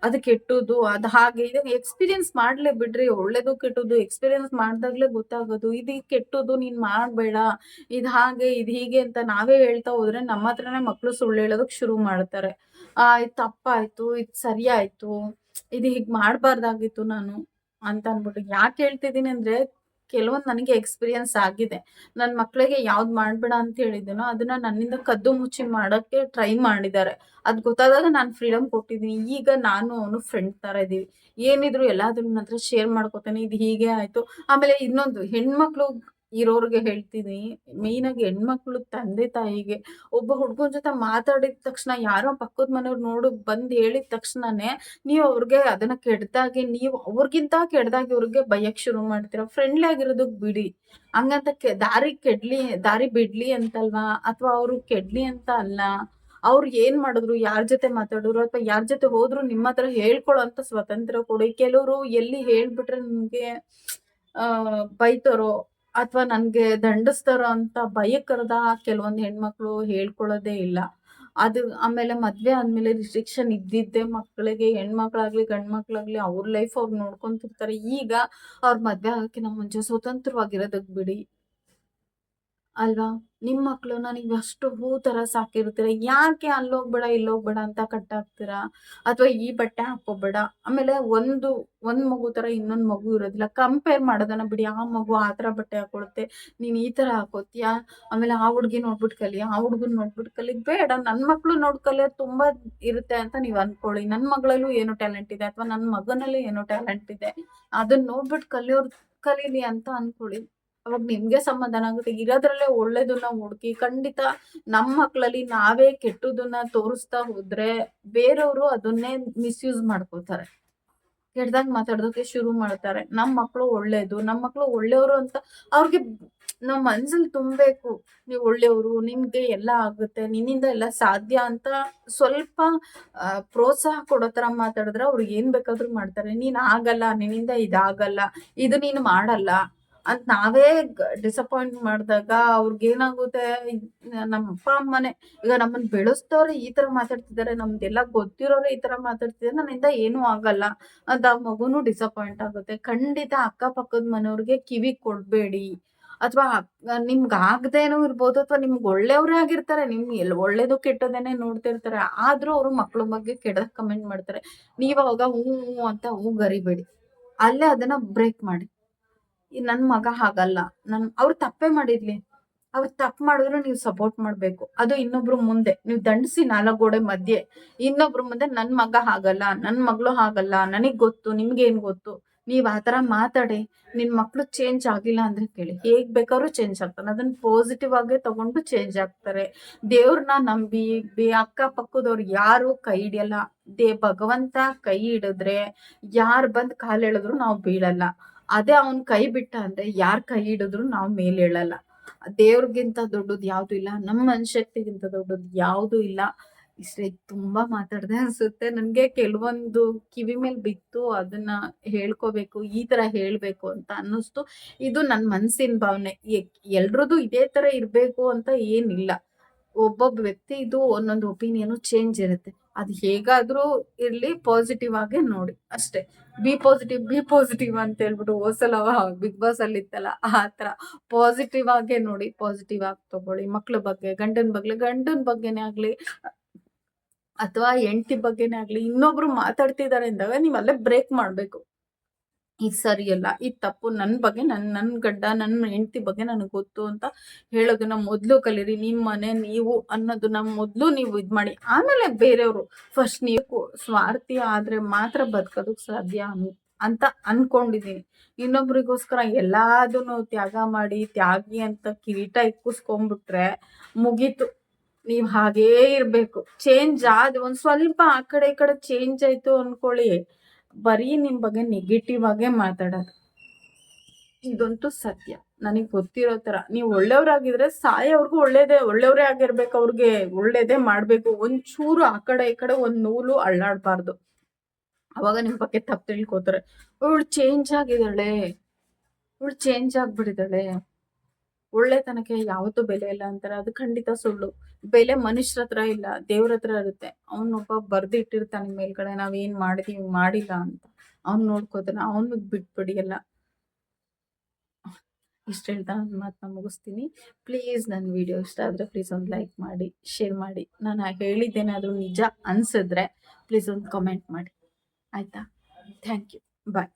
ಅದು ಕೆಟ್ಟದ್ದು ಅದು ಹಾಗೆ ಇದನ್ನ ಎಕ್ಸ್ಪೀರಿಯನ್ಸ್ ಮಾಡ್ಲೇ ಬಿಡ್ರಿ. ಒಳ್ಳೇದು ಕೆಟ್ಟದ್ದು ಎಕ್ಸ್ಪೀರಿಯನ್ಸ್ ಮಾಡ್ದಾಗ್ಲೇ ಗೊತ್ತಾಗೋದು. ಇದು ಕೆಟ್ಟದ್ದು ನೀನ್ ಮಾಡ್ಬೇಡ. ಇದು ಹಾಗೆ, ಇದು ಹೀಗೆ ಅಂತ ನಾವೇ ಹೇಳ್ತಾ ಹೋದ್ರೆ ನಮ್ಮ ಹತ್ರನೇ ಮಕ್ಳು ಸುಳ್ಳು ಹೇಳೋದಕ್ ಶುರು ಮಾಡ್ತಾರೆ. ಆ, ಇದು ತಪ್ಪಾಯ್ತು, ಇದು ಸರಿ ಆಯ್ತು ಇದು ಹೀಗ್ ಮಾಡ್ಬಾರ್ದಾಗಿತ್ತು ನಾನು ಅಂತ ಅನ್ಬಿಟ್ಟು. ಯಾಕೆ ಹೇಳ್ತಿದ್ದೀನಿ ಅಂದ್ರೆ ಕೆಲವೊಂದು ನನಗೆ ಎಕ್ಸ್ಪೀರಿಯನ್ಸ್ ಆಗಿದೆ. ನನ್ನ ಮಕ್ಕಳಿಗೆ ಯಾವ್ದು ಮಾಡ್ಬೇಡ ಅಂತ ಹೇಳಿದ್ದೀನೋ ಅದನ್ನ ನನ್ನಿಂದ ಕದ್ದು ಮುಚ್ಚಿ ಮಾಡಕ್ಕೆ ಟ್ರೈ ಮಾಡಿದ್ದಾರೆ. ಅದ್ ಗೊತ್ತಾದಾಗ ನಾನು ಫ್ರೀಡಮ್ ಕೊಟ್ಟಿದ್ದೀನಿ. ಈಗ ನಾನು ಅವನು ಫ್ರೆಂಡ್ ತರ ಇದ್ದೀವಿ. ಏನಿದ್ರು ಎಲ್ಲಾದ್ರೂ ನನ್ನ ಹತ್ರ ಶೇರ್ ಮಾಡ್ಕೊತಾನೆ. ಇದು ಹೀಗೆ ಆಯ್ತು. ಆಮೇಲೆ ಇನ್ನೊಂದು ಹೆಣ್ಮಕ್ಳು ಇರೋರ್ಗೆ ಹೇಳ್ತೀನಿ. ಮೇನ್ ಆಗಿ ಹೆಣ್ಮಕ್ಳು ತಂದೆ ತಾಯಿಗೆ ಒಬ್ಬ ಹುಡ್ಗನ್ ಜೊತೆ ಮಾತಾಡಿದ ತಕ್ಷಣ ಯಾರೋ ಪಕ್ಕದ ಮನೆಯವ್ರು ನೋಡು ಬಂದ್ ಹೇಳಿದ ತಕ್ಷಣನೇ ನೀವು ಅವ್ರಿಗೆ ಅದನ್ನ ಕೆಡ್ದಾಗಿ ನೀವು ಅವ್ರಿಗಿಂತ ಕೆಡ್ದಾಗಿ ಅವ್ರಿಗೆ ಬಯಕ್ ಶುರು ಮಾಡ್ತೀರ. ಫ್ರೆಂಡ್ಲಿ ಆಗಿರೋದಕ್ ಬಿಡಿ. ಹಂಗಂತ ಕೆ- ದಾರಿ ಕೆಡ್ಲಿ, ದಾರಿ ಬಿಡ್ಲಿ ಅಂತಲ್ವಾ? ಅಥವಾ ಅವ್ರು ಕೆಡ್ಲಿ ಅಂತ ಅಲ್ಲ. ಅವ್ರು ಏನ್ ಮಾಡಿದ್ರು, ಯಾರ್ ಜೊತೆ ಮಾತಾಡಿದ್ರು, ಅಥವಾ ಯಾರ್ ಜೊತೆ ಹೋದ್ರು ನಿಮ್ಮ ಹತ್ರ ಹೇಳ್ಕೊಳ್ಳೋ ಅಂತ ಸ್ವತಂತ್ರ ಕೊಡಿ. ಕೆಲವರು ಎಲ್ಲಿ ಹೇಳ್ಬಿಟ್ರೆ ನಿಮ್ಗೆ, ಆ, ಬೈತಾರೋ ಅಥವಾ ನನ್ಗೆ ದಂಡಿಸ್ತಾರೋ ಅಂತ ಭಯಕರದ ಕೆಲವೊಂದು ಹೆಣ್ಮಕ್ಳು ಹೇಳ್ಕೊಳ್ಳೋದೇ ಇಲ್ಲ. ಅದು ಆಮೇಲೆ ಮದ್ವೆ ಆದ್ಮೇಲೆ ರಿಸ್ಟ್ರಿಕ್ಷನ್ ಇದ್ದಿದ್ದೆ ಮಕ್ಕಳಿಗೆ ಹೆಣ್ಮಕ್ಳಾಗ್ಲಿ ಗಂಡ್ ಮಕ್ಳಾಗ್ಲಿ ಅವ್ರ ಲೈಫ್ ಅವ್ರು ನೋಡ್ಕೊಂತಿರ್ತಾರೆ. ಈಗ ಅವ್ರ ಮದ್ವೆ ಆಗಕ್ಕಿಂತ ಮುಂಚೆ ಸ್ವತಂತ್ರವಾಗಿರೋದಕ್ ಬಿಡಿ. ಅಲ್ವಾ? ನಿಮ್ಮ ಮಕ್ಕಳು ನನಗೆ ಅಷ್ಟು ಹೂ ತರ ಸಾಕಿರ್ತೀರ. ಯಾಕೆ ಅಲ್ಲೋಗ್ಬೇಡ, ಇಲ್ಲೋಗ್ಬೇಡ ಅಂತ ಕಟ್ಟಾಕ್ತೀರ? ಅಥವಾ ಈ ಬಟ್ಟೆ ಹಾಕೋಬೇಡ ಆಮೇಲೆ ಒಂದು, ಒಂದ್ ಮಗು ತರ ಇನ್ನೊಂದು ಮಗು ಇರೋದಿಲ್ಲ. ಕಂಪೇರ್ ಮಾಡೋದನ್ನ ಬಿಡಿ. ಆ ಮಗು ಆ ತರ ಬಟ್ಟೆ ಹಾಕೊಳುತ್ತೆ ನೀನ್ ಈ ತರ ಹಾಕೋತಿಯಾ? ಆಮೇಲೆ ಆ ಹುಡ್ಗಿ ನೋಡ್ಬಿಟ್ಟು ಕಲಿ, ಆ ಹುಡ್ಗನ್ ನೋಡ್ಬಿಟ್ಟು ಕಲಿ. ಬೇಡ. ನನ್ ಮಕ್ಳು ನೋಡ್ ತುಂಬಾ ಇರುತ್ತೆ ಅಂತ ನೀವ್ ಅನ್ಕೊಳ್ಳಿ. ನನ್ ಮಗಳಲ್ಲೂ ಏನೋ ಟ್ಯಾಲೆಂಟ್ ಇದೆ ಅಥವಾ ನನ್ ಮಗನಲ್ಲೂ ಏನೋ ಟ್ಯಾಲೆಂಟ್ ಇದೆ. ಅದನ್ನ ನೋಡ್ಬಿಟ್ಟು ಕಲಿಯೋರ್, ಕಲೀಲಿ ಅಂತ ಅನ್ಕೊಳ್ಳಿ. ಅವಾಗ ನಿಮ್ಗೆ ಸಮಾಧಾನ ಆಗುತ್ತೆ. ಇರೋದ್ರಲ್ಲೇ ಒಳ್ಳೇದನ್ನ ಹುಡುಕಿ, ಖಂಡಿತ ನಮ್ಮ ಮಕ್ಕಳಲ್ಲಿ ನಾವೇ ಕೆಟ್ಟದನ್ನ ತೋರಿಸ್ತಾ ಹೋದ್ರೆ ಬೇರೆಯವರು ಅದನ್ನೇ ಮಿಸ್ಯೂಸ್ ಮಾಡ್ಕೋತಾರೆ ಕೆಟ್ಟದಾಗ ಮಾತಾಡೋದಕ್ಕೆ ಶುರು ಮಾಡ್ತಾರೆ. ನಮ್ಮ ಮಕ್ಕಳು ಒಳ್ಳೇದು ನಮ್ಮ ಮಕ್ಕಳು ಒಳ್ಳೆಯವರು ಅಂತ ಅವ್ರಿಗೆ ನಮ್ಮ ಮನ್ಸಲ್ಲಿ ತುಂಬಬೇಕು. ನೀವು ಒಳ್ಳೆಯವರು, ನಿಮ್ಗೆ ಎಲ್ಲ ಆಗುತ್ತೆ, ನಿನ್ನಿಂದ ಎಲ್ಲ ಸಾಧ್ಯ ಅಂತ ಸ್ವಲ್ಪ ಪ್ರೋತ್ಸಾಹ ಕೊಡೋ ತರ ಮಾತಾಡಿದ್ರೆ ಅವ್ರಿಗೆ ಏನ್ ಬೇಕಾದ್ರೂ ಮಾಡ್ತಾರೆ. ನೀನ್ ಆಗಲ್ಲ, ನಿನ್ನಿಂದ ಇದಾಗಲ್ಲ, ಇದು ನೀನು ಮಾಡಲ್ಲ. ಅಂತ ನಾವೇ ಡಿಸಪಾಯಿಂಟ್ ಮಾಡಿದಾಗ ಅವ್ರಿಗೆ ಏನಾಗುತ್ತೆ ನಮ್ಮ ಅಪ್ಪ ಅಮ್ಮನೆ, ಈಗ ನಮ್ಮನ್ನ ಬೆಳೆಸ್ದವ್ರು ಈ ತರ ಮಾತಾಡ್ತಿದ್ದಾರೆ ನಮ್ದೆಲ್ಲ ಗೊತ್ತಿರೋರು ಈ ತರ ಮಾತಾಡ್ತಿದ್ದಾರೆ ನನ್ನಿಂದ ಏನೂ ಆಗಲ್ಲ. ಅಂತ ಆ ಮಗುನು ಡಿಸಪಾಯಿಂಟ್ ಆಗುತ್ತೆ. ಖಂಡಿತ ಅಕ್ಕಪಕ್ಕದ ಮನೆಯವ್ರಿಗೆ ಕಿವಿ ಕೊಡ್ಬೇಡಿ. ಅಥವಾ ನಿಮ್ಗೆ ಆಗದೇನೂ ಇರ್ಬೋದು, ಅಥವಾ ನಿಮ್ಗೆ ಒಳ್ಳೆಯವರೇ ಆಗಿರ್ತಾರೆ, ನಿಮ್ ಎಲ್, ಒಳ್ಳೇದು ಕೆಟ್ಟದೇನೆ ನೋಡ್ತಿರ್ತಾರೆ, ಆದ್ರೂ ಅವರು ಮಕ್ಳ ಬಗ್ಗೆ ಕೆಡದ ಕಮೆಂಟ್ ಮಾಡ್ತಾರೆ. ನೀವ್ ಅವಾಗ ಹೂ ಅಂತ ಹೂ ಗರಿಬೇಡಿ. ಅಲ್ಲೇ ಅದನ್ನ ಬ್ರೇಕ್ ಮಾಡಿ. ನನ್ ಮಗ ಹಾಗಲ್ಲ. ನನ್ ಅವ್ರು ತಪ್ಪೇ ಮಾಡಿರ್ಲಿ ಅವ್ರು ತಪ್ಪು ಮಾಡಿದ್ರು ನೀವು ಸಪೋರ್ಟ್ ಮಾಡ್ಬೇಕು. ಅದು ಇನ್ನೊಬ್ರು ಮುಂದೆ. ನೀವು ದಂಡಿಸಿ ನಾಲ್ಕು ಗೋಡೆ ಮಧ್ಯೆ. ಇನ್ನೊಬ್ರು ಮುಂದೆ ನನ್ ಮಗ ಹಾಗಲ್ಲ, ನನ್ ಮಗಳು ಹಾಗಲ್ಲ, ನನಗ್ ಗೊತ್ತು, ನಿಮ್ಗೇನ್ ಗೊತ್ತು. ನೀವ್ ಆತರ ಮಾತಾಡಿ. ನಿನ್ ಮಕ್ಳು ಚೇಂಜ್ ಆಗಿಲ್ಲ ಅಂದ್ರೆ ಕೇಳಿ. ಹೇಗ್ ಬೇಕಾದ್ರೂ ಚೇಂಜ್ ಆಗ್ತಾರೆ. ಅದನ್ನ ಪಾಸಿಟಿವ್ ಆಗಿ ತಗೊಂಡು ಚೇಂಜ್ ಆಗ್ತಾರೆ. ದೇವ್ರನ್ನ ನಂಬಿ, ಬೇ ಅಕ್ಕ ಪಕ್ಕದವ್ರು ಯಾರು ಕೈ ಹಿಡಿಯಲ್ಲ. ದೇ ಭಗವಂತ ಕೈ ಹಿಡಿದ್ರೆ ಯಾರು ಬಂದ್ ಕಾಲ್ ಎಳೆದ್ರು ನಾವು ಬೀಳಲ್ಲ. ಅದೇ ಅವನ್ ಕೈ ಬಿಟ್ಟ ಅಂದ್ರೆ ಯಾರ್ ಕೈ ಹಿಡಿದ್ರು ನಾವು ಮೇಲೆ ಹೇಳಲ್ಲ. ದೇವ್ರಿಗಿಂತ ದೊಡ್ಡದು ಯಾವ್ದು ಇಲ್ಲ ನಮ್ಮ ಮನ್ಶಕ್ತಿಗಿಂತ ದೊಡ್ಡದು ಯಾವ್ದು ಇಲ್ಲ. ಇಷ್ಟೇ ತುಂಬಾ ಮಾತಾಡ್ದೆ ಅನ್ಸುತ್ತೆ. ನನ್ಗೆ ಕೆಲವೊಂದು ಕಿವಿ ಮೇಲೆ ಬಿತ್ತು, ಅದನ್ನ ಹೇಳ್ಕೋಬೇಕು, ಈ ತರ ಹೇಳ್ಬೇಕು ಅಂತ ಅನ್ನಿಸ್ತು. ಇದು ನನ್ನ ಮನ್ಸಿನ ಭಾವನೆ. ಎಲ್ರದ್ದು ಇದೇ ತರ ಇರ್ಬೇಕು ಅಂತ ಏನಿಲ್ಲ. ಒಬ್ಬೊಬ್ಬ ವ್ಯಕ್ತಿ ಇದು ಒಂದೊಂದು ಒಪಿನಿಯನ್ ಚೇಂಜ್ ಇರುತ್ತೆ. ಅದು ಹೇಗಾದ್ರೂ ಇರ್ಲಿ ಪಾಸಿಟಿವ್ ಆಗಿ ನೋಡಿ, ಅಷ್ಟೇ. ಬಿ ಪಾಸಿಟಿವ್ ಬಿ ಪಾಸಿಟಿವ್ ಅಂತ ಹೇಳ್ಬಿಟ್ಟು ಓಸಲ ಬಿಗ್ ಬಾಸ್ ಅಲ್ಲಿ ಇತ್ತಲ್ಲ, ಆ ತರ ಪಾಸಿಟಿವ್ ಆಗೇ ನೋಡಿ ಪಾಸಿಟಿವ್ ಆಗಿ ತಗೊಳ್ಳಿ. ಮಕ್ಳ ಬಗ್ಗೆ, ಗಂಡನ ಬಗ್ಗೆ, ಗಂಡನ ಬಗ್ಗೆನೇ ಆಗ್ಲಿ, ಅಥವಾ ಹೆಂಡತಿ ಬಗ್ಗೆನೇ ಆಗ್ಲಿ, ಇನ್ನೊಬ್ರು ಮಾತಾಡ್ತಿದಾರೆ ಅಂದಾಗ ನೀವ್ ಅಲ್ಲೇ ಬ್ರೇಕ್ ಮಾಡ್ಬೇಕು. ಇದು ಸರಿಯಲ್ಲ ಈ ತಪ್ಪು ನನ್ನ ಬಗ್ಗೆ ನನ್ನ ನನ್ನ ಗಡ್ಡ ನನ್ನ ಹೆಂಡತಿ ಬಗ್ಗೆ ನನಗೆ ಗೊತ್ತು ಅಂತ ಹೇಳೋದನ್ನ ಮೊದಲು ಕಲೀರಿ. ನಿಮ್ಮ ಮನೆ ನೀವು ಅನ್ನೋದನ್ನ ಮೊದಲು ನೀವು ಇದು ಮಾಡಿ. ಆಮೇಲೆ ಬೇರೆಯವರು ಫಸ್ಟ್ ನೀವು ಸ್ವಾರ್ಥಿ ಆದರೆ ಮಾತ್ರ ಬದುಕೋದಕ್ಕೆ ಸಾಧ್ಯ ಅಂತ ಅನ್ಕೊಂಡಿದ್ದೀನಿ ಇನ್ನೊಬ್ರಿಗೋಸ್ಕರ ಎಲ್ಲಾದನ್ನು ತ್ಯಾಗ ಮಾಡಿ, ತ್ಯಾಗಿ ಅಂತ ಕಿರೀಟ ಇಕ್ಕಿಸ್ಕೊಂಡ್ಬಿಟ್ರೆ ಮುಗೀತು. ನೀವು ಹಾಗೇ ಇರಬೇಕು. ಚೇಂಜ್ ಆದ ಒಂದು ಸ್ವಲ್ಪ ಆ ಕಡೆ ಈ ಕಡೆ ಚೇಂಜ್ ಆಯಿತು ಅನ್ಕೊಳ್ಳಿ. ಬರೀ ನಿಮ್ ಬಗ್ಗೆ ನೆಗೆಟಿವ್ ಆಗೇ ಮಾತಾಡೋದು. ಇದಂತೂ ಸತ್ಯ. ನನಗ್ ಗೊತ್ತಿರೋ ತರ ನೀವು ಒಳ್ಳೆಯವ್ರಾಗಿದ್ರೆ ಸಾಯೋರ್ಗು ಒಳ್ಳೇದೇ, ಒಳ್ಳೆಯವರೇ ಆಗಿರ್ಬೇಕು, ಅವ್ರಿಗೆ ಒಳ್ಳೇದೇ ಮಾಡ್ಬೇಕು. ಒಂಚೂರು ಆ ಕಡೆ ಈ ಕಡೆ ಒಂದ್ ನೂಲು ಅಳ್ಳಾಡ್ಬಾರ್ದು. ಅವಾಗ ನಿಮ್ ಬಗ್ಗೆ ತಪ್ಪು ತಿಳ್ಕೋತಾರೆ. ಅವಳು ಚೇಂಜ್ ಆಗಿದ್ದಾಳೆ. ಅವಳು ಚೇಂಜ್ ಆಗ್ಬಿಟ್ಟಿದ್ದಾಳೆ. ಒಳ್ಳೆತನಕ್ಕೆ ಯಾವತ್ತೂ ಬೆಲೆ ಇಲ್ಲ ಅಂತಾರೆ. ಅದು ಖಂಡಿತ ಸುಳ್ಳು. ಬೆಲೆ ಮನುಷ್ಯರ ಹತ್ರ ಇಲ್ಲ, ದೇವ್ರ ಹತ್ರ ಇರುತ್ತೆ. ಅವನೊಬ್ಬ ಬರ್ದಿಟ್ಟಿರ್ತಾನೆ ಮೇಲ್ಗಡೆ, ನಾವ್ ಏನ್ ಮಾಡಿದೀವಿ, ಮಾಡಿಲ್ಲ ಅಂತ. ಅವ್ನ್ ನೋಡ್ಕೋತಾನೆ ಅವನಿಗೆ ಬಿಟ್ಬಿಡಿ ಎಲ್ಲ. ಇಷ್ಟ ಹೇಳ್ತಾ ನನ್ನ ಮಾತನ್ನ ಮುಗಿಸ್ತೀನಿ. ಪ್ಲೀಸ್ ನನ್ನ ವಿಡಿಯೋ ಇಷ್ಟ ಆದರೆ ಪ್ಲೀಸ್ ಒಂದು ಲೈಕ್ ಮಾಡಿ, ಶೇರ್ ಮಾಡಿ. ನಾನು ಹೇಳಿದ್ದೇನಾದರೂ ನಿಜ ಅನ್ಸಿದ್ರೆ ಪ್ಲೀಸ್ ಒಂದು ಕಮೆಂಟ್ ಮಾಡಿ. ಆಯಿತಾ? Thank you. ಬಾಯ್.